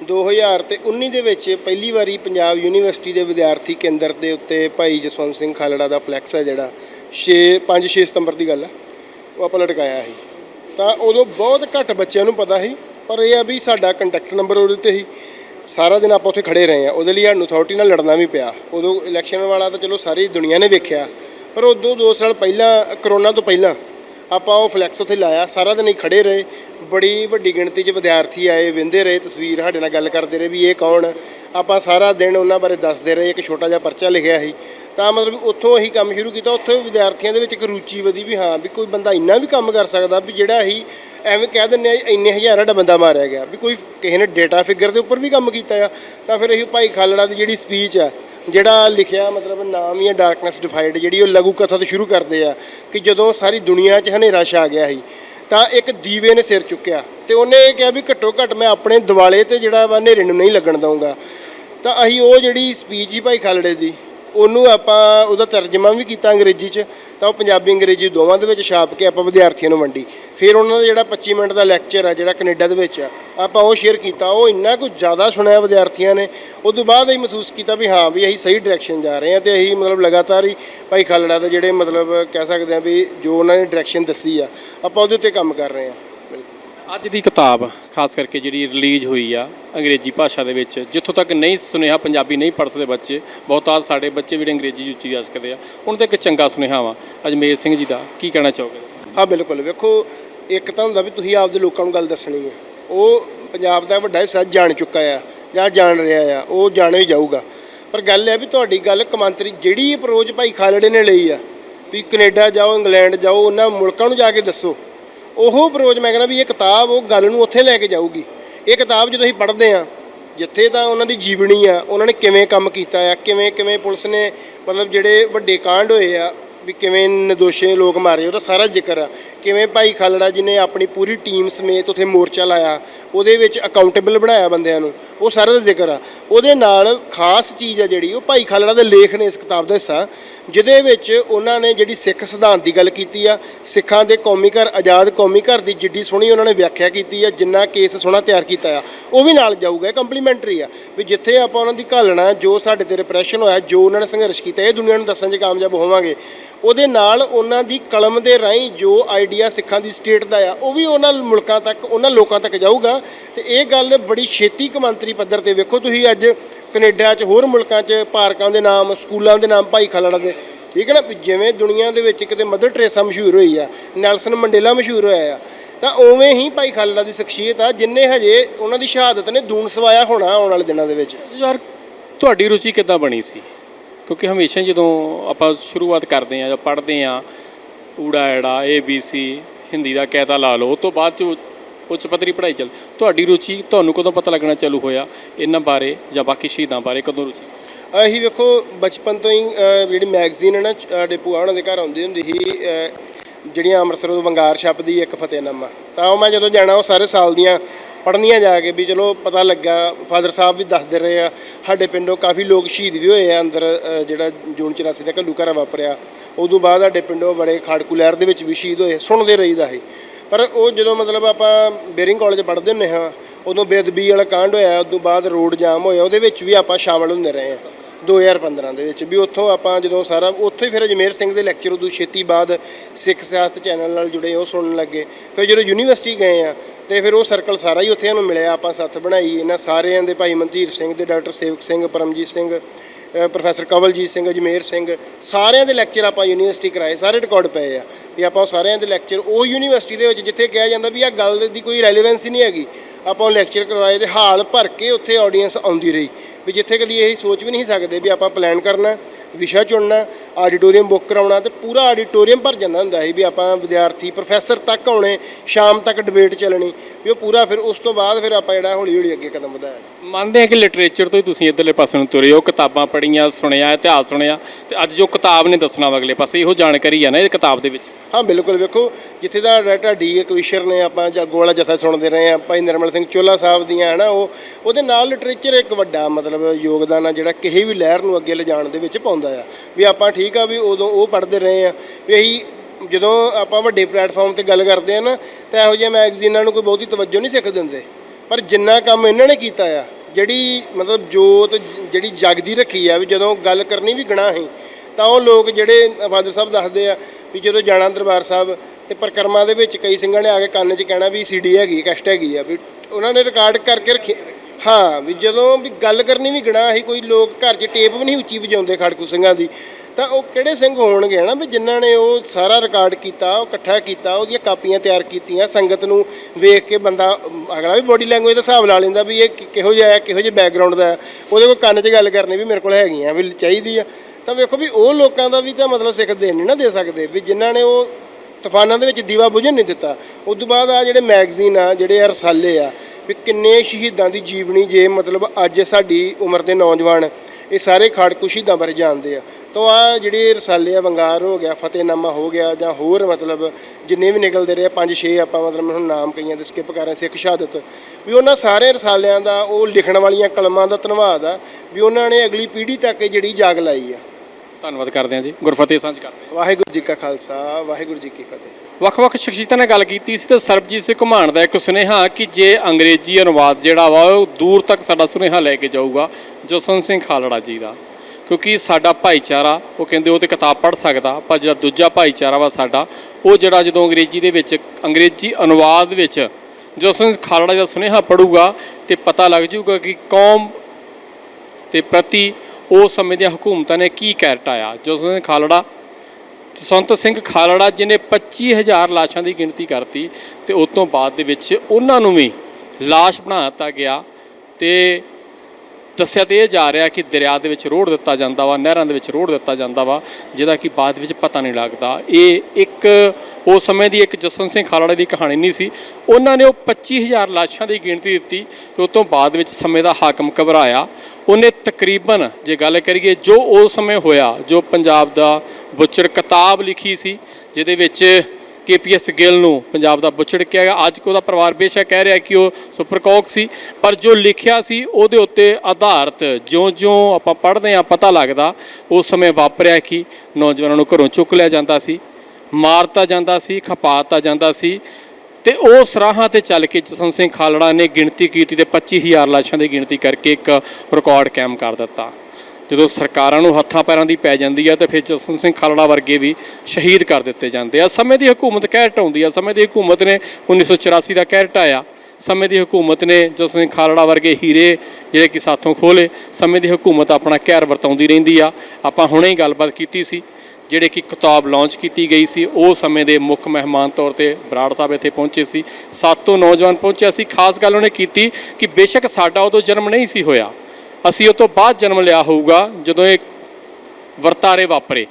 2000 ਤੇ 19 ਦੇ ਵਿੱਚ ਪਹਿਲੀ ਵਾਰੀ ਪੰਜਾਬ ਯੂਨੀਵਰਸਿਟੀ ਦੇ ਵਿਦਿਆਰਥੀ ਕੇਂਦਰ ਦੇ ਉੱਤੇ ਭਾਈ ਜਸਵੰਤ ਸਿੰਘ ਖਾਲੜਾ ਦਾ ਫਲੈਕਸ ਹੈ ਜਿਹੜਾ 6 5 6 ਸਤੰਬਰ ਦੀ ਗੱਲ ਹੈ, ਉਹ ਆਪਾਂ ਲਟਕਾਇਆ ਸੀ। ਤਾਂ ਉਦੋਂ ਬਹੁਤ ਘੱਟ ਬੱਚਿਆਂ ਨੂੰ ਪਤਾ ਸੀ, ਪਰ ਇਹ ਆ ਵੀ ਸਾਡਾ ਕੰਟੈਕਟ ਨੰਬਰ ਉਹਦੇ ਤੇ ਸੀ। ਸਾਰਾ ਦਿਨ ਆਪਾਂ ਉੱਥੇ ਖੜੇ ਰਹੇ ਆ ਉਹਦੇ ਲਈ ਸਾਨੂੰ ਅਥਾਰਟੀ ਨਾਲ ਲੜਨਾ ਵੀ ਪਿਆ। ਉਦੋਂ ਇਲੈਕਸ਼ਨ ਵਾਲਾ ਤਾਂ ਚਲੋ ਸਾਰੀ ਦੁਨੀਆ ਨੇ ਵੇਖਿਆ, ਪਰ ਉਦੋਂ 2 ਸਾਲ ਪਹਿਲਾਂ ਕਰੋਨਾ ਤੋਂ ਪਹਿਲਾਂ ਆਪਾਂ ਉਹ ਫਲੈਕਸ ਉੱਥੇ ਲਾਇਆ, ਸਾਰਾ ਦਿਨ ਹੀ ਖੜੇ ਰਹੇ। ਬੜੀ ਵੱਡੀ ਗਿਣਤੀ 'ਚ ਵਿਦਿਆਰਥੀ ਆਏ, ਵਿੰਦੇ ਰਹੇ, ਤਸਵੀਰ ਸਾਡੇ ਨਾਲ ਗੱਲ ਕਰਦੇ ਰਹੇ ਵੀ ਇਹ ਕੌਣ? ਆਪਾਂ ਸਾਰਾ ਦਿਨ ਉਹਨਾਂ ਬਾਰੇ ਦੱਸਦੇ ਰਹੇ, ਇੱਕ ਛੋਟਾ ਜਿਹਾ ਪਰਚਾ ਲਿਖਿਆ ਸੀ। ਤਾਂ ਮਤਲਬ ਉੱਥੋਂ ਅਸੀਂ ਕੰਮ ਸ਼ੁਰੂ ਕੀਤਾ, ਉੱਥੋਂ ਵਿਦਿਆਰਥੀਆਂ ਦੇ ਵਿੱਚ ਇੱਕ ਰੁਚੀ ਵਧੀ ਵੀ ਹਾਂ, ਵੀ ਕੋਈ ਬੰਦਾ ਇੰਨਾ ਵੀ ਕੰਮ ਕਰ ਸਕਦਾ ਵੀ ਜਿਹੜਾ ਅਸੀਂ ਐਵੇਂ ਕਹਿ ਦਿੰਦੇ ਆ ਇੰਨੇ ਹਜ਼ਾਰਾਂ ਦਾ ਬੰਦਾ ਮਾਰਿਆ ਗਿਆ, ਵੀ ਕੋਈ ਕਿਸੇ ਨੇ ਡੇਟਾ ਫਿਗਰ ਦੇ ਉੱਪਰ ਵੀ ਕੰਮ ਕੀਤਾ ਆ। ਤਾਂ ਫਿਰ ਅਸੀਂ ਭਾਈ ਖਾਲੜਾ ਦੀ ਜਿਹੜੀ ਸਪੀਚ ਆ, ਜਿਹੜਾ ਲਿਖਿਆ ਮਤਲਬ ਨਾਮ ਹੀ ਹੈ ਡਾਰਕਨੈਸ ਡਿਫਾਈਡ ਜਿਹੜੀ ਉਹ ਲਘੂ ਕਥਾ ਤੋਂ ਸ਼ੁਰੂ ਕਰਦੇ ਆ, ਕਿ ਜਦੋਂ ਸਾਰੀ ਦੁਨੀਆ 'ਚ ਹਨੇਰਾ ਛਾ ਗਿਆ ਸੀ ਤਾਂ ਇੱਕ ਦੀਵੇ ਨੇ ਸਿਰ ਚੁੱਕਿਆ ਤੇ ਉਹਨੇ ਇਹ ਕਿਹਾ ਵੀ ਘੱਟੋ ਘੱਟ ਮੈਂ ਆਪਣੇ ਦਿਵਾਲੇ ਤੇ ਜਿਹੜਾ ਵਾ ਹਨੇਰੇ ਨੂੰ ਨਹੀਂ ਲੱਗਣ ਦਊਂਗਾ। ਤਾਂ ਅਸੀਂ ਉਹ ਜਿਹੜੀ ਸਪੀਚ ਹੀ ਭਾਈ ਖਾਲੜੇ ਦੀ, ਉਹਨੂੰ ਆਪਾਂ ਉਹਦਾ ਤਰਜਮਾ ਵੀ ਕੀਤਾ ਅੰਗਰੇਜ਼ੀ 'ਚ, ਤਾਂ ਉਹ ਪੰਜਾਬੀ ਅੰਗਰੇਜ਼ੀ ਦੋਵਾਂ ਦੇ ਵਿੱਚ ਛਾਪ ਕੇ ਆਪਾਂ ਵਿਦਿਆਰਥੀਆਂ ਨੂੰ ਵੰਡੀ। ਫਿਰ ਉਹਨਾਂ ਦਾ ਜਿਹੜਾ 25 ਮਿੰਟ ਦਾ ਲੈਕਚਰ ਆ ਜਿਹੜਾ ਕੈਨੇਡਾ ਦੇ ਵਿੱਚ ਆ ਆਪਾਂ ਉਹ ਸ਼ੇਅਰ ਕੀਤਾ ਉਹ ਇੰਨਾ ਕੁ ਜ਼ਿਆਦਾ ਸੁਣਿਆ ਵਿਦਿਆਰਥੀਆਂ ਨੇ ਉਸ ਤੋਂ ਬਾਅਦ ਅਸੀਂ ਮਹਿਸੂਸ ਕੀਤਾ ਵੀ ਹਾਂ ਵੀ ਅਸੀਂ ਸਹੀ ਡਾਇਰੈਕਸ਼ਨ ਜਾ ਰਹੇ ਹਾਂ ਤੇ ਅਸੀਂ ਮਤਲਬ ਲਗਾਤਾਰ ਹੀ ਭਾਈ ਖਾਲੜਾ ਦੇ ਜਿਹੜੇ ਮਤਲਬ ਕਹਿ ਸਕਦੇ ਆ ਵੀ ਜੋ ਉਹਨਾਂ ਨੇ ਡਾਇਰੈਕਸ਼ਨ ਦੱਸੀ ਆ ਆਪਾਂ ਉਹਦੇ ਉੱਤੇ ਕੰਮ ਕਰ ਰਹੇ ਹਾਂ। ਬਿਲਕੁਲ। ਅੱਜ ਦੀ ਕਿਤਾਬ ਖਾਸ ਕਰਕੇ ਜਿਹੜੀ ਰਿਲੀਜ਼ ਹੋਈ ਆ ਅੰਗਰੇਜ਼ੀ ਭਾਸ਼ਾ ਦੇ ਵਿੱਚ ਜਿੱਥੋਂ ਤੱਕ ਨਹੀਂ ਸੁਨੇਹਾ ਪੰਜਾਬੀ ਨਹੀਂ ਪੜ੍ਹ ਸਕਦੇ ਬੱਚੇ ਬਹੁਤਾਤ ਸਾਡੇ ਬੱਚੇ ਜਿਹੜੇ ਅੰਗਰੇਜ਼ੀ ਚ ਉੱਚੀ ਜਾ ਸਕਦੇ ਆ ਉਹਨਾਂ ਤੇ ਇੱਕ ਚੰਗਾ ਸੁਨੇਹਾ ਵਾ। ਅਜਮੇਰ ਸਿੰਘ ਜੀ ਦਾ ਕੀ ਕਹਿਣਾ ਚਾਹੋਗੇ? ਹਾਂ ਬਿਲਕੁਲ ਵੇਖੋ ਇੱਕ ਤਾਂ ਹੁੰਦਾ ਵੀ ਤੁਸੀਂ ਆਪਦੇ ਲੋਕਾਂ ਨੂੰ ਗੱਲ ਦੱਸਣੀ ਹੈ ਉਹ ਪੰਜਾਬ ਦਾ ਵੱਡਾ ਹਿੱਸਾ ਜਾਣ ਚੁੱਕਾ ਆ, ਜਾਂ ਜਾਣ ਰਿਹਾ ਆ, ਉਹ ਜਾਣੇ ਹੀ ਜਾਊਗਾ। ਪਰ ਗੱਲ ਇਹ ਹੈ ਵੀ ਤੁਹਾਡੀ ਗੱਲ ਕਮਾਂਤਰੀ ਜਿਹੜੀ ਅਪਰੋਚ ਭਾਈ ਖਾਲੜੇ ਨੇ ਲਈ ਆ, ਵੀ ਕੈਨੇਡਾ ਜਾਓ, ਇੰਗਲੈਂਡ ਜਾਓ, ਉਹਨਾਂ ਮੁਲਕਾਂ ਨੂੰ ਜਾ ਕੇ ਦੱਸੋ। ਉਹ ਅਪਰੋਚ ਮੈਂ ਕਹਿੰਦਾ ਵੀ ਇਹ ਕਿਤਾਬ ਉਹ ਗੱਲ ਨੂੰ ਉੱਥੇ ਲੈ ਕੇ ਜਾਊਗੀ। ਇਹ ਕਿਤਾਬ ਜਦੋਂ ਅਸੀਂ ਪੜ੍ਹਦੇ ਆ ਜਿੱਥੇ ਤਾਂ ਉਹਨਾਂ ਦੀ ਜੀਵਨੀ ਆ, ਉਹਨਾਂ ਨੇ ਕਿਵੇਂ ਕੰਮ ਕੀਤਾ ਆ, ਕਿਵੇਂ ਕਿਵੇਂ ਪੁਲਿਸ ਨੇ ਮਤਲਬ ਜਿਹੜੇ ਵੱਡੇ ਕਾਂਡ ਹੋਏ ਆ, ਵੀ ਕਿਵੇਂ ਨਿਰਦੋਸ਼ੇ ਲੋਕ ਮਾਰੇ, ਉਹਦਾ ਸਾਰਾ ਜ਼ਿਕਰ ਆ। ਕਿਵੇਂ ਭਾਈ ਖਾਲੜਾ ਜੀ ਨੇ ਆਪਣੀ ਪੂਰੀ ਟੀਮ ਸਮੇਤ ਉਥੇ ਮੋਰਚਾ ਲਾਇਆ, ਉਹਦੇ ਵਿੱਚ ਅਕਾਊਂਟੇਬਲ ਬਣਾਇਆ ਬੰਦਿਆਂ ਨੂੰ, ਉਹ ਸਾਰਾ ਦਾ ਜ਼ਿਕਰ ਆ। ਉਹਦੇ ਨਾਲ ਖਾਸ ਚੀਜ਼ ਆ ਜਿਹੜੀ, ਉਹ ਭਾਈ ਖਾਲੜਾ ਦੇ ਲੇਖ ਨੇ ਇਸ ਕਿਤਾਬ ਦਾ ਹਿੱਸਾ, ਜਿਹਦੇ ਵਿੱਚ ਉਹਨਾਂ ਨੇ ਜਿਹੜੀ ਸਿੱਖ ਸਿਧਾਂਤ ਦੀ ਗੱਲ ਕੀਤੀ ਆ, ਸਿੱਖਾਂ ਦੇ ਕੌਮੀ ਘਰ, ਆਜ਼ਾਦ ਕੌਮੀ ਘਰ ਦੀ ਜਿੱਡੀ ਸੋਹਣੀ ਉਹਨਾਂ ਨੇ ਵਿਆਖਿਆ ਕੀਤੀ ਆ, ਜਿੰਨਾ ਕੇਸ ਸੋਹਣਾ ਤਿਆਰ ਕੀਤਾ ਆ, ਉਹ ਵੀ ਨਾਲ ਜਾਊਗਾ ਕੰਪਲੀਮੈਂਟਰੀ ਆ। ਵੀ ਜਿੱਥੇ ਆਪਾਂ ਉਹਨਾਂ ਦੀ ਘਾਲਣਾ, ਜੋ ਸਾਡੇ ਤੇ ਰਿਪਰੈਸ਼ਨ ਹੋਇਆ, ਜੋ ਉਹਨਾਂ ਨੇ ਸੰਘਰਸ਼ ਕੀਤਾ, ਇਹ ਦੁਨੀਆ ਨੂੰ ਦੱਸਣ 'ਚ ਕਾਮਯਾਬ ਹੋਵਾਂਗੇ। ਉਹਦੇ ਨਾਲ ਉਹਨਾਂ ਦੀ ਕਲਮ ਦੇ ਰਾਹੀਂ ਜੋ ਆਈ ਆਈਡੀਆ ਸਿੱਖਾਂ ਦੀ ਸਟੇਟ ਦਾ ਆ, ਉਹ ਵੀ ਉਹਨਾਂ ਮੁਲਕਾਂ ਤੱਕ, ਉਹਨਾਂ ਲੋਕਾਂ ਤੱਕ ਜਾਊਗਾ। ਤੇ ਇਹ ਗੱਲ ਬੜੀ ਛੇਤੀ ਕਮਾਂਤਰੀ ਪੱਧਰ ਤੇ ਵੇਖੋ, ਤੁਸੀਂ ਅੱਜ ਕੈਨੇਡਾ 'ਚ ਹੋਰ ਮੁਲਕਾਂ 'ਚ ਪਾਰਕਾਂ ਦੇ ਨਾਮ, ਸਕੂਲਾਂ ਦੇ ਨਾਮ ਭਾਈ ਖਾਲੜਾ ਦੇ, ਠੀਕ ਹੈ ਨਾ? ਜਿਵੇਂ ਦੁਨੀਆ ਦੇ ਵਿੱਚ ਕਿਤੇ ਮਦਰ ਟਰੇਸਾ ਮਸ਼ਹੂਰ ਹੋਈ ਆ, ਨੈਲਸਨ ਮੰਡੇਲਾ ਮਸ਼ਹੂਰ ਹੋਇਆ ਆ, ਤਾਂ ਉਵੇਂ ਹੀ ਭਾਈ ਖਾਲੜਾ ਦੀ ਸ਼ਖਸੀਅਤ ਆ, ਜਿੰਨੇ ਹਜੇ ਉਹਨਾਂ ਦੀ ਸ਼ਹਾਦਤ ਨੇ ਦੂਣ ਸਵਾਇਆ ਹੋਣਾ ਆਉਣ ਵਾਲੇ ਦਿਨਾਂ ਦੇ ਵਿੱਚ। ਯਾਰ, ਤੁਹਾਡੀ ਰੁਚੀ ਕਿੱਦਾਂ ਬਣੀ ਸੀ? ਕਿਉਂਕਿ ਹਮੇਸ਼ਾ ਜਦੋਂ ਆਪਾਂ ਸ਼ੁਰੂਆਤ ਕਰਦੇ ਆ ਜਾਂ ਪੜ੍ਹਦੇ ਆ ਊੜਾ ਐੜਾ ਏ ਬੀ ਸੀ ਹਿੰਦੀ ਦਾ ਕਹਿਤਾ ਲਾ ਲਓ। ਉਸ ਤੋਂ ਬਾਅਦ ਚ ਉੱਚ ਪੱਧਰੀ ਪੜ੍ਹਾਈ ਚੱਲ ਤੁਹਾਡੀ ਰੁਚੀ ਤੁਹਾਨੂੰ ਕਦੋਂ ਪਤਾ ਲੱਗਣਾ ਚਾਲੂ ਹੋਇਆ? ਇਹਨਾਂ ਬਾਰੇ ਜਾਂ ਬਾਕੀ ਸ਼ਹੀਦਾਂ ਬਾਰੇ ਕਦੋਂ ਰੁਚੀ? ਅਸੀਂ ਵੇਖੋ, ਬਚਪਨ ਤੋਂ ਹੀ ਜਿਹੜੀ ਮੈਗਜ਼ੀਨ ਹੈ ਨਾ ਸਾਡੇ ਭੂਆ ਉਹਨਾਂ ਦੇ ਘਰ ਆਉਂਦੀ ਹੁੰਦੀ ਸੀ ਜਿਹੜੀਆਂ ਅੰਮ੍ਰਿਤਸਰ ਤੋਂ ਵੰਗਾਰ ਛਪਦੀ ਇੱਕ ਫਤਿਹਨਾਮਾ ਤਾਂ ਉਹ ਮੈਂ ਜਦੋਂ ਜਾਣਾ, ਉਹ ਸਾਰੇ ਸਾਲ ਦੀਆਂ ਪੜ੍ਹਨੀਆਂ ਜਾ ਕੇ ਵੀ ਚਲੋ ਪਤਾ ਲੱਗਾ, ਫਾਦਰ ਸਾਹਿਬ ਵੀ ਦੱਸਦੇ ਰਹੇ ਆ। ਸਾਡੇ ਪਿੰਡੋਂ ਕਾਫੀ ਲੋਕ ਸ਼ਹੀਦ ਵੀ ਹੋਏ ਆ ਅੰਦਰ ਜਿਹੜਾ ਜੂਨ 84 ਦਾ ਘੱਲੂ ਘਰਾ ਵਾਪਰਿਆ। ਉਦੋਂ ਬਾਅਦ ਸਾਡੇ ਪਿੰਡੋਂ ਬੜੇ ਖਾੜਕੂ ਲਹਿਰ ਦੇ ਵਿੱਚ ਵੀ ਸ਼ਹੀਦ ਹੋਏ, ਸੁਣਦੇ ਰਹੀਦਾ ਸੀ। ਪਰ ਉਹ ਜਦੋਂ ਮਤਲਬ ਆਪਾਂ ਬੇਰਿੰਗ ਕਾਲਜ ਪੜ੍ਹਦੇ ਹੁੰਦੇ ਹਾਂ, ਉਦੋਂ ਬੇਅਦਬੀ ਵਾਲਾ ਕਾਂਡ ਹੋਇਆ, ਉਦੋਂ ਬਾਅਦ ਰੋਡ ਜਾਮ ਹੋਇਆ, ਉਹਦੇ ਵਿੱਚ ਵੀ ਆਪਾਂ ਸ਼ਾਮਲ ਹੁੰਦੇ ਰਹੇ ਹਾਂ 2015 ਦੇ ਵਿੱਚ। ਵੀ ਉੱਥੋਂ ਆਪਾਂ ਜਦੋਂ ਸਾਰਾ, ਉੱਥੋਂ ਹੀ ਫਿਰ ਅਜਮੇਰ ਸਿੰਘ ਦੇ ਲੈਕਚਰ ਉਦੋਂ ਛੇਤੀ ਬਾਅਦ ਸਿੱਖ ਸਿਆਸਤ ਚੈਨਲ ਨਾਲ ਜੁੜੇ, ਉਹ ਸੁਣਨ ਲੱਗੇ। ਫਿਰ ਜਦੋਂ ਯੂਨੀਵਰਸਿਟੀ ਗਏ ਆ ਤੇ ਫਿਰ ਉਹ ਸਰਕਲ ਸਾਰਾ ਹੀ ਉੱਥੇ ਸਾਨੂੰ ਮਿਲਿਆ, ਆਪਾਂ ਸੱਥ ਬਣਾਈ, ਇਹਨਾਂ ਸਾਰਿਆਂ ਦੇ ਭਾਈ ਮਨਧੀਰ ਸਿੰਘ ਦੇ ਡਾਕਟਰ ਸੇਵਕ ਸਿੰਘ, ਪਰਮਜੀਤ ਸਿੰਘ ਪ੍ਰੋਫੈਸਰ ਕਵਲਜੀਤ ਸਿੰਘ, ਅਜਮੇਰ ਸਿੰਘ, ਸਾਰਿਆਂ ਦੇ ਲੈਕਚਰ ਆਪਾਂ ਯੂਨੀਵਰਸਿਟੀ ਕਰਾਏ, ਸਾਰੇ ਰਿਕਾਰਡ ਪਏ ਆ ਵੀ ਆਪਾਂ ਉਹ ਸਾਰਿਆਂ ਦੇ ਲੈਕਚਰ ਉਹ ਯੂਨੀਵਰਸਿਟੀ ਦੇ ਵਿੱਚ ਜਿੱਥੇ ਕਿਹਾ ਜਾਂਦਾ ਵੀ ਇਹ ਗੱਲ ਦੀ ਕੋਈ ਰੈਲੇਵੈਂਸ ਹੀ ਨਹੀਂ ਹੈਗੀ। ਆਪਾਂ ਉਹ ਲੈਕਚਰ ਕਰਵਾਏ ਤੇ ਹਾਲ ਭਰ ਕੇ ਉੱਥੇ ਆਡੀਅנס ਆਉਂਦੀ ਰਹੀ ਵੀ ਜਿੱਥੇ ਕਦੀ ਇਹ ਸੋਚ ਵੀ ਨਹੀਂ ਸਕਦੇ ਵੀ ਆਪਾਂ ਪਲਾਨ ਕਰਨਾ, ਵਿਸ਼ਾ ਚੁਣਨਾ ਆਡੀਟੋਰੀਅਮ ਬੁੱਕ ਕਰਾਉਣਾ ਤੇ ਪੂਰਾ ਆਡੀਟੋਰੀਅਮ ਭਰ ਜਾਂਦਾ ਹੁੰਦਾ ਸੀ ਵੀ ਆਪਾਂ ਵਿਦਿਆਰਥੀ ਪ੍ਰੋਫੈਸਰ ਤੱਕ ਆਉਣੇ, ਸ਼ਾਮ ਤੱਕ ਡਿਬੇਟ ਚੱਲਣੀ, ਵੀ ਉਹ ਪੂਰਾ ਫਿਰ ਉਸ ਤੋਂ ਬਾਅਦ ਫਿਰ ਆਪਾਂ ਜਿਹੜਾ ਹੌਲੀ ਹੌਲੀ ਅੱਗੇ ਕਦਮ ਵਧਾਇਆ। ਮੰਨਦੇ ਆ ਕਿ ਲਿਟਰੇਚਰ ਤੋਂ ਹੀ ਤੁਸੀਂ ਇੱਧਰਲੇ ਪਾਸੇ ਨੂੰ ਤੁਰੇ ਹੋ, ਕਿਤਾਬਾਂ ਪੜ੍ਹੀਆਂ, ਸੁਣਿਆ, ਇਤਿਹਾਸ ਸੁਣਿਆ, ਤੇ ਅੱਜ ਜੋ ਕਿਤਾਬ ਨੇ ਦੱਸਣਾ ਵਾ ਅਗਲੇ ਪਾਸੇ, ਇਹੋ ਜਾਣਕਾਰੀ ਆ ਨਾ ਇਹ ਕਿਤਾਬ ਦੇ ਵਿੱਚ? ਹਾਂ, ਬਿਲਕੁਲ ਵੇਖੋ, ਜਿੱਥੇ ਦਾ ਡਾਟਾ ਡੀ ਇੱਕ ਵਿਸ਼ਰ ਨੇ ਆਪਾਂ ਜਾਗੋ ਵਾਲਾ ਜਥਾ ਸੁਣਦੇ ਰਹੇ ਆ, ਭਾਈ ਨਿਰਮਲ ਸਿੰਘ ਚੋਲਾ ਸਾਹਿਬ ਦੀਆਂ, ਹਨਾ, ਉਹ, ਉਹਦੇ ਨਾਲ ਲਿਟਰੇਚਰ ਇੱਕ ਵੱਡਾ ਮਤਲਬ ਯੋਗਦਾਨ ਆ, ਜਿਹੜਾ ਕਿਸੇ ਵੀ ਲਹਿਰ ਨੂੰ ਅੱਗੇ ਲਿਜਾਣ ਦੇ ਵਿੱਚ ਪਾਉਂਦਾ ਆ। ਵੀ ਆਪਾਂ ਠੀਕ ਆ ਵੀ ਉਦੋਂ ਉਹ ਪੜ੍ਹਦੇ ਰਹੇ ਆ, ਵੀ ਇਹੀ ਜਦੋਂ ਆਪਾਂ ਵੱਡੇ ਪਲੇਟਫਾਰਮ ਤੇ ਗੱਲ ਕਰਦੇ ਆ ਨਾ, ਤਾਂ ਇਹੋ ਜਿਹੇ ਮੈਗਜ਼ੀਨਾਂ ਨੂੰ ਕੋਈ ਬਹੁਤੀ ਤਵੱਜੋ ਨਹੀਂ ਸਿੱਖ ਦਿੰਦੇ। ਪਰ ਜਿੰਨਾ ਕੰਮ ਇਹਨਾਂ ਨੇ ਕੀਤਾ ਆ ਜਿਹੜੀ ਮਤਲਬ ਜੋਤ ਜਿਹੜੀ ਜਗਦੀ ਰੱਖੀ ਆ ਵੀ ਜਦੋਂ ਗੱਲ ਕਰਨੀ ਵੀ ਗੁਨਾਹ ਹੈ ਤਾਂ ਉਹ ਲੋਕ ਜਿਹੜੇ ਫਾਦਰ ਸਾਹਿਬ ਦੱਸਦੇ ਆ ਵੀ ਜਦੋਂ ਜਾਣਾ ਦਰਬਾਰ ਸਾਹਿਬ ਤੇ ਪ੍ਰਕਰਮਾਂ ਦੇ ਵਿੱਚ ਕਈ ਸਿੰਘਾਂ ਨੇ ਆ ਕੇ ਕੰਨ 'ਚ ਕਹਿਣਾ ਵੀ ਸੀਡੀ ਹੈਗੀ, ਕਸ਼ਟ ਹੈਗੀ ਆ, ਵੀ ਉਹਨਾਂ ਨੇ ਰਿਕਾਰਡ ਕਰਕੇ ਰੱਖੀ। ਹਾਂ, ਵੀ ਜਦੋਂ ਵੀ ਗੱਲ ਕਰਨੀ ਵੀ ਗਨਾਹ ਹੀ ਕੋਈ ਲੋਕ ਘਰ 'ਚ ਟੇਪ ਵੀ ਨਹੀਂ ਉੱਚੀ ਵਜਾਉਂਦੇ ਖੜਕੂ ਸਿੰਘਾਂ ਦੀ। ਤਾਂ ਉਹ ਕਿਹੜੇ ਸਿੰਘ ਹੋਣਗੇ ਨਾ ਵੀ ਜਿਨ੍ਹਾਂ ਨੇ ਉਹ ਸਾਰਾ ਰਿਕਾਰਡ ਕੀਤਾ, ਉਹ ਇਕੱਠਾ ਕੀਤਾ, ਉਹਦੀਆਂ ਕਾਪੀਆਂ ਤਿਆਰ ਕੀਤੀਆਂ, ਸੰਗਤ ਨੂੰ ਵੇਖ ਕੇ ਬੰਦਾ ਅਗਲਾ ਵੀ ਬੋਡੀ ਲੈਂਗੁਏਜ ਦਾ ਹਿਸਾਬ ਲਾ ਲੈਂਦਾ ਵੀ ਇਹ ਕਿ- ਕਿਹੋ ਜਿਹਾ ਹੈ, ਕਿਹੋ ਜਿਹੇ ਬੈਕਗ੍ਰਾਉਂਡ ਦਾ ਹੈ। ਉਹਦੇ ਕੋਲ ਕੰਨ 'ਚ ਗੱਲ ਕਰਨੀ ਵੀ ਮੇਰੇ ਕੋਲ ਹੈਗੀਆਂ, ਵੀ ਚਾਹੀਦੀ ਆ। ਤਾਂ ਵੇਖੋ ਵੀ ਉਹ ਲੋਕਾਂ ਦਾ ਵੀ ਤਾਂ ਮਤਲਬ ਸਿੱਖ ਦੇਣ ਨਹੀਂ ਨਾ ਦੇ ਸਕਦੇ, ਵੀ ਜਿਨ੍ਹਾਂ ਨੇ ਉਹ ਤੂਫਾਨਾਂ ਦੇ ਵਿੱਚ ਦੀਵਾ ਬੁਝਣ ਨਹੀਂ ਦਿੱਤਾ। ਉਸ ਤੋਂ ਬਾਅਦ ਆ ਜਿਹੜੇ ਮੈਗਜ਼ੀਨ ਆ, ਜਿਹੜੇ ਆ ਰਸਾਲੇ ਆ, ਵੀ ਕਿੰਨੇ ਸ਼ਹੀਦਾਂ ਦੀ ਜੀਵਨੀ ਜੇ ਮਤਲਬ ਅੱਜ ਸਾਡੀ ਉਮਰ ਦੇ ਨੌਜਵਾਨ ਇਹ ਸਾਰੇ ਖਾੜਕੂ ਸ਼ਹੀਦਾਂ ਬਾਰੇ ਜਾਣਦੇ ਆ। ਤਾਂ ਆ ਜਿਹੜੇ ਰਸਾਲੇ ਆ ਵੰਗਾਰ ਹੋ ਗਿਆ ਫਤਿਹਨਾਮਾ ਹੋ ਗਿਆ ਜਾਂ ਹੋਰ ਮਤਲਬ ਜਿੰਨੇ ਵੀ ਨਿਕਲਦੇ ਰਹੇ ਪੰਜ ਛੇ ਆਪਾਂ ਮਤਲਬ ਮੈਂ ਹੁਣ ਨਾਮ ਕਈਆਂ ਦੇ ਸਕਿਪ ਕਰ ਰਹੇ ਸਿੱਖ ਸ਼ਹਾਦਤ। ਵੀ ਉਹਨਾਂ ਸਾਰੇ ਰਸਾਲਿਆਂ ਦਾ ਉਹ ਲਿਖਣ ਵਾਲੀਆਂ ਕਲਮਾਂ ਦਾ ਧੰਨਵਾਦ ਆ ਵੀ ਉਹਨਾਂ ਨੇ ਅਗਲੀ ਪੀੜ੍ਹੀ ਤੱਕ ਜਿਹੜੀ ਜਾਗ ਲਾਈ ਆ। ਧੰਨਵਾਦ ਕਰਦੇ ਹਾਂ ਜੀ ਗੁਰਫਤਿਹ ਸਾਂਝ ਕਰਦੇ ਹਾਂ। ਵਾਹਿਗੁਰੂ ਜੀ ਕਾ ਖਾਲਸਾ ਵਾਹਿਗੁਰੂ ਜੀ ਕੀ ਫਤਿਹ। ਵੱਖ-ਵੱਖ ਸ਼ਖਸੀਅਤਾਂ ਨਾਲ ਗੱਲ ਕੀਤੀ ਸੀ ਤੇ ਸਰਬਜੀਤ ਸਿੰਘ ਘੁਮਾਣ ਦਾ ਇੱਕ ਸੁਨੇਹਾ ਕਿ ਜੇ ਅੰਗਰੇਜ਼ੀ ਅਨੁਵਾਦ ਜਿਹੜਾ ਵਾ ਉਹ ਦੂਰ ਤੱਕ ਸਾਡਾ ਸੁਨੇਹਾ ਲੈ ਕੇ ਜਾਊਗਾ ਜਸਵੰਤ ਸਿੰਘ ਖਾਲੜਾ ਜੀ ਦਾ। ਕਿਉਂਕਿ ਸਾਡਾ ਭਾਈਚਾਰਾ, ਉਹ ਕਹਿੰਦੇ ਉਹ ਤੇ ਕਿਤਾਬ ਪੜ੍ਹ ਸਕਦਾ, ਪਰ ਜਿਹੜਾ ਦੂਜਾ ਭਾਈਚਾਰਾ ਵਾ ਸਾਡਾ, ਉਹ ਜਿਹੜਾ ਜਦੋਂ ਅੰਗਰੇਜ਼ੀ ਦੇ ਵਿੱਚ, ਅੰਗਰੇਜ਼ੀ ਅਨੁਵਾਦ ਵਿੱਚ ਜਸਵੰਤ ਸਿੰਘ ਖਾਲੜਾ ਦਾ ਸੁਨੇਹਾ ਪੜੂਗਾ ਤੇ ਪਤਾ ਲੱਗ ਜੂਗਾ ਕਿ ਕੌਮ ਤੇ ਪ੍ਰਤੀ ਉਸ ਸਮੇਂ ਦੀਆਂ ਹਕੂਮਤਾਂ ਨੇ ਕੀ ਕਹਿ ਟਾਇਆ ਜਸਵੰਤ ਸਿੰਘ ਖਾਲੜਾ, ਸੰਤ ਸਿੰਘ ਖਾਲੜਾ ਜਿਹਨੇ 25000 ਲਾਸ਼ਾਂ ਦੀ ਗਿਣਤੀ ਕਰਤੀ ਤੇ ਉਸ ਤੋਂ ਬਾਅਦ ਦੇ ਵਿੱਚ ਉਹਨਾਂ ਨੂੰ ਵੀ ਲਾਸ਼ ਬਣਾ ਦਿੱਤਾ ਗਿਆ ਤੇ ਦੱਸਿਆ ਤੇ ਇਹ ਜਾ ਰਿਹਾ ਕਿ ਦਰਿਆ ਦੇ ਵਿੱਚ ਰੋੜ ਦਿੱਤਾ ਜਾਂਦਾ ਵਾ, ਨਹਿਰਾਂ ਦੇ ਵਿੱਚ ਰੋੜ ਦਿੱਤਾ ਜਾਂਦਾ ਵਾ, ਜਿਹਦਾ ਕਿ ਬਾਅਦ ਵਿੱਚ ਪਤਾ ਨਹੀਂ ਲੱਗਦਾ। ਇਹ ਇੱਕ ਉਸ ਸਮੇਂ ਦੀ ਇੱਕ ਜਸਵੰਤ ਸਿੰਘ ਖਾਲੜਾ ਦੀ ਕਹਾਣੀ ਨਹੀਂ ਸੀ। ਉਹਨਾਂ ਨੇ ਉਹ 25000 ਲਾਸ਼ਾਂ ਦੀ ਗਿਣਤੀ ਦਿੱਤੀ ਤੇ ਉਸ ਤੋਂ ਬਾਅਦ ਵਿੱਚ ਸਮੇਂ ਦਾ ਹਾਕਮ ਘਬਰਾਇਆ। ਉਹਨੇ ਤਕਰੀਬਨ ਜੇ ਗੱਲ ਕਰੀਏ ਜੋ ਉਸ ਸਮੇਂ ਹੋਇਆ, ਜੋ ਪੰਜਾਬ ਦਾ ਬੁੱਚੜ ਕਿਤਾਬ ਲਿਖੀ ਸੀ, ਜਿਹਦੇ ਵਿੱਚ ਕੇਪੀਐਸ ਗਿੱਲ ਨੂੰ ਪੰਜਾਬ ਦਾ ਬੁੱਚੜ ਕਿਹਾ ਗਿਆ। ਅੱਜ ਕੋ ਉਹਦਾ ਪਰਿਵਾਰ ਬੇਸ਼ੱਕ ਕਹਿ ਰਿਹਾ ਕਿ ਉਹ ਸੁਪਰਕੌਕ ਸੀ, ਪਰ ਜੋ ਲਿਖਿਆ ਸੀ, ਉਹਦੇ ਉੱਤੇ ਆਧਾਰਿਤ ਜਿਉਂ-ਜਿਉਂ ਆਪਾਂ ਪੜ੍ਹਦੇ ਆ ਪਤਾ ਲੱਗਦਾ ਉਸ ਸਮੇਂ ਵਾਪਰਿਆ ਕਿ ਨੌਜਵਾਨਾਂ ਨੂੰ ਘਰੋਂ ਚੁੱਕ ਲਿਆ ਜਾਂਦਾ ਸੀ, ਮਾਰਤਾ ਜਾਂਦਾ ਸੀ, ਖਪਾਤਾ ਜਾਂਦਾ ਸੀ ਤੇ ਉਹ ਸਰਾਹਾਂ ਤੇ ਚੱਲ ਕੇ ਜਸਵੰਤ ਸਿੰਘ ਖਾਲੜਾ ਨੇ ਗਿਣਤੀ ਕੀਤੀ ਤੇ 25000 ਲਾਸ਼ਾਂ ਦੀ ਗਿਣਤੀ ਕਰਕੇ ਇੱਕ ਰਿਕਾਰਡ ਕਾਇਮ ਕਰ ਦਿੱਤਾ। ਜਦੋਂ ਸਰਕਾਰਾਂ ਨੂੰ ਹੱਥਾਂ ਪੈਰਾਂ ਦੀ ਪੈ ਜਾਂਦੀ ਆ ਤੇ ਫਿਰ ਜਸਵੰਤ ਸਿੰਘ ਖਾਲੜਾ ਵਰਗੇ ਵੀ ਸ਼ਹੀਦ ਕਰ ਦਿੱਤੇ ਜਾਂਦੇ ਆ। ਸਮੇਂ ਦੀ ਹਕੂਮਤ ਕਹਿ ਢਾਉਂਦੀ ਆ। ਸਮੇਂ ਦੀ ਹਕੂਮਤ ਨੇ 1984 ਦਾ ਕਹਿ ਢਾਇਆ। ਸਮੇਂ ਦੀ ਹਕੂਮਤ ਨੇ ਜਸਵੰਤ ਸਿੰਘ ਖਾਲੜਾ ਵਰਗੇ ਹੀਰੇ ਜਿਹੜੇ ਕਿ ਸਾਥੋਂ ਖੋਲੇ ਸਮੇਂ ਦੀ ਹਕੂਮਤ ਆਪਣਾ ਕਹਿਰ ਵਰਤਾਉਂਦੀ ਰਹਿੰਦੀ ਆ। ਆਪਾਂ ਹੁਣੇ ਹੀ ਗੱਲਬਾਤ ਕੀਤੀ ਸੀ, ਜਿਹੜੇ ਕਿ ਕਿਤਾਬ ਲਾਂਚ ਕੀਤੀ ਗਈ ਸੀ, ਉਹ ਸਮੇਂ ਦੇ ਮੁੱਖ ਮਹਿਮਾਨ ਤੌਰ ਤੇ ਬਰਾੜ ਸਾਹਿਬ ਇੱਥੇ ਪਹੁੰਚੇ ਸੀ। ਸਾਤੋਂ ਨੌਜਵਾਨ ਪਹੁੰਚਿਆ ਸੀ। ਖਾਸ ਗੱਲ ਉਹਨੇ ਕੀਤੀ ਕਿ ਬੇਸ਼ੱਕ ਸਾਡਾ ਉਦੋਂ ਜਨਮ ਨਹੀਂ ਸੀ ਹੋਇਆ। ਅਸੀਂ ਉਹ ਤੋਂ ਬਾਅਦ ਜਨਮ ਲਿਆ ਹੋਊਗਾ ਜਦੋਂ ਇਹ ਵਰਤਾਰੇ ਵਾਪਰੇ।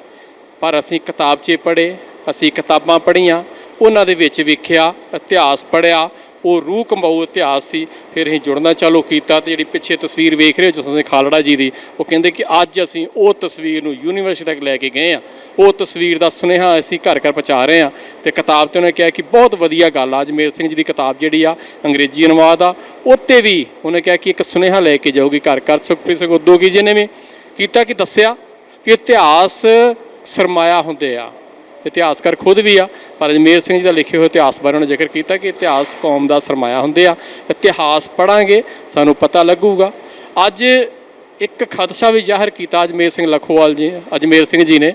ਪਰ ਅਸੀਂ ਕਿਤਾਬ 'ਚ ਪੜ੍ਹੇ, ਅਸੀਂ ਕਿਤਾਬਾਂ ਪੜ੍ਹੀਆਂ, ਉਹਨਾਂ ਦੇ ਵਿੱਚ ਵੇਖਿਆ, ਇਤਿਹਾਸ ਪੜ੍ਹਿਆ ਉਹ ਰੂਹ ਕੰਬਾਊ ਇਤਿਹਾਸ ਸੀ, ਫਿਰ ਅਸੀਂ ਜੁੜਨਾ ਚਾਲੂ ਕੀਤਾ ਤੇ ਜਿਹੜੀ ਪਿੱਛੇ ਤਸਵੀਰ ਵੇਖ ਰਹੇ ਹੋ ਜਸਨ ਸਿੰਘ ਖਾਲੜਾ ਜੀ ਦੀ, ਉਹ ਕਹਿੰਦੇ ਕਿ ਅੱਜ ਅਸੀਂ ਉਹ ਤਸਵੀਰ ਨੂੰ ਯੂਨੀਵਰਸਿਟੀ ਤੱਕ ਲੈ ਕੇ ਗਏ ਆ ਉਹ ਤਸਵੀਰ ਦਾ ਸੁਨੇਹਾ ਅਸੀਂ ਘਰ ਘਰ ਪਹੁੰਚਾ ਰਹੇ ਆ ਤੇ ਕਿਤਾਬ ਤੇ ਉਹਨੇ ਕਿਹਾ ਕਿ ਬਹੁਤ ਵਧੀਆ ਗੱਲ ਆ ਅਜਮੇਰ ਸਿੰਘ ਜੀ ਦੀ ਕਿਤਾਬ ਜਿਹੜੀ ਆ, ਅੰਗਰੇਜ਼ੀ ਅਨੁਵਾਦ ਆ, ਉੱਤੇ ਵੀ ਉਹਨੇ ਕਿਹਾ ਕਿ ਇੱਕ ਸੁਨੇਹਾ ਲੈ ਕੇ ਜਾਊਗੀ ਘਰ ਘਰ। ਸੁਖਪ੍ਰੀਤ ਸਿੰਘ ਉਦੋਗੀ ਜੀ ਨੇ ਵੀ ਕੀਤਾ ਕਿ ਦੱਸਿਆ ਕਿ ਇਤਿਹਾਸ ਸਰਮਾਇਆ ਹੁੰਦੇ ਆ। ਇਤਿਹਾਸਕਾਰ ਖੁਦ ਵੀ ਆ, ਪਰ ਅਜਮੇਰ ਸਿੰਘ ਜੀ ਦਾ ਲਿਖੇ ਹੋਏ ਇਤਿਹਾਸ ਬਾਰੇ ਉਹਨੇ ਜ਼ਿਕਰ ਕੀਤਾ ਕਿ ਇਤਿਹਾਸ ਕੌਮ ਦਾ ਸਰਮਾਇਆ ਹੁੰਦੇ ਆ। ਇਤਿਹਾਸ ਪੜਾਂਗੇ ਸਾਨੂੰ ਪਤਾ ਲੱਗੂਗਾ। ਅੱਜ ਇੱਕ ਖਦਸ਼ਾ ਵੀ ਜ਼ਾਹਰ ਕੀਤਾ ਅਜਮੇਰ ਸਿੰਘ ਲਖੋਵਾਲ ਜੀ, ਅਜਮੇਰ ਸਿੰਘ ਜੀ ਨੇ।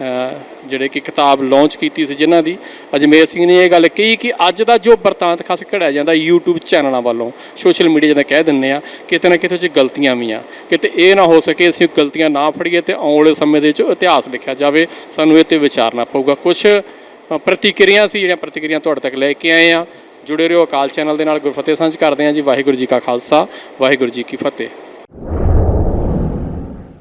ਜਿਹੜੇ ਕਿ ਕਿਤਾਬ ਲਾਂਚ ਕੀਤੀ ਸੀ ਜਿਨ੍ਹਾਂ ਦੀ, ਅਜਮੇਰ ਸਿੰਘ ਨੇ ਇਹ ਗੱਲ ਕਹੀ ਕਿ ਅੱਜ ਦਾ ਜੋ ਵਰਤਾਂਤ ਖਾਸ ਘੜਿਆ ਜਾਂਦਾ YouTube ਚੈਨਲਾਂ ਵੱਲੋਂ ਸੋਸ਼ਲ ਮੀਡੀਆ ਜਿਹਦਾ ਕਹਿ ਦਿੰਨੇ ਆ ਕਿਤੇ ਨਾ ਕਿਤੇ ਉਹ 'ਚ ਗਲਤੀਆਂ ਵੀ ਆ। ਕਿਤੇ ਇਹ ਨਾ ਹੋ ਸਕੇ ਅਸੀਂ ਗਲਤੀਆਂ ਨਾ ਫੜੀਏ ਤੇ ਆਉਣ ਵਾਲੇ ਸਮੇਂ ਦੇ ਵਿੱਚ ਇਤਿਹਾਸ ਲਿਖਿਆ ਜਾਵੇ, ਸਾਨੂੰ ਇਹ ਤੇ ਵਿਚਾਰਨਾ ਪਊਗਾ। ਕੁਝ ਪ੍ਰਤੀਕਿਰਿਆ ਸੀ, ਜਿਹੜੀਆਂ ਪ੍ਰਤੀਕਿਰਿਆ ਤੁਹਾਡੇ ਤੱਕ ਲੈ ਕੇ ਆਏ ਆ ਜੁੜੇ ਰਹੋ ਅਕਾਲ ਚੈਨਲ ਦੇ ਨਾਲ, ਗੁਰਫਤਿਹ ਸਾਂਝ ਕਰਦੇ ਆ ਜੀ। ਵਾਹਿਗੁਰੂ ਜੀ ਕਾ ਖਾਲਸਾ, ਵਾਹਿਗੁਰੂ ਜੀ ਕੀ ਫਤਿਹ।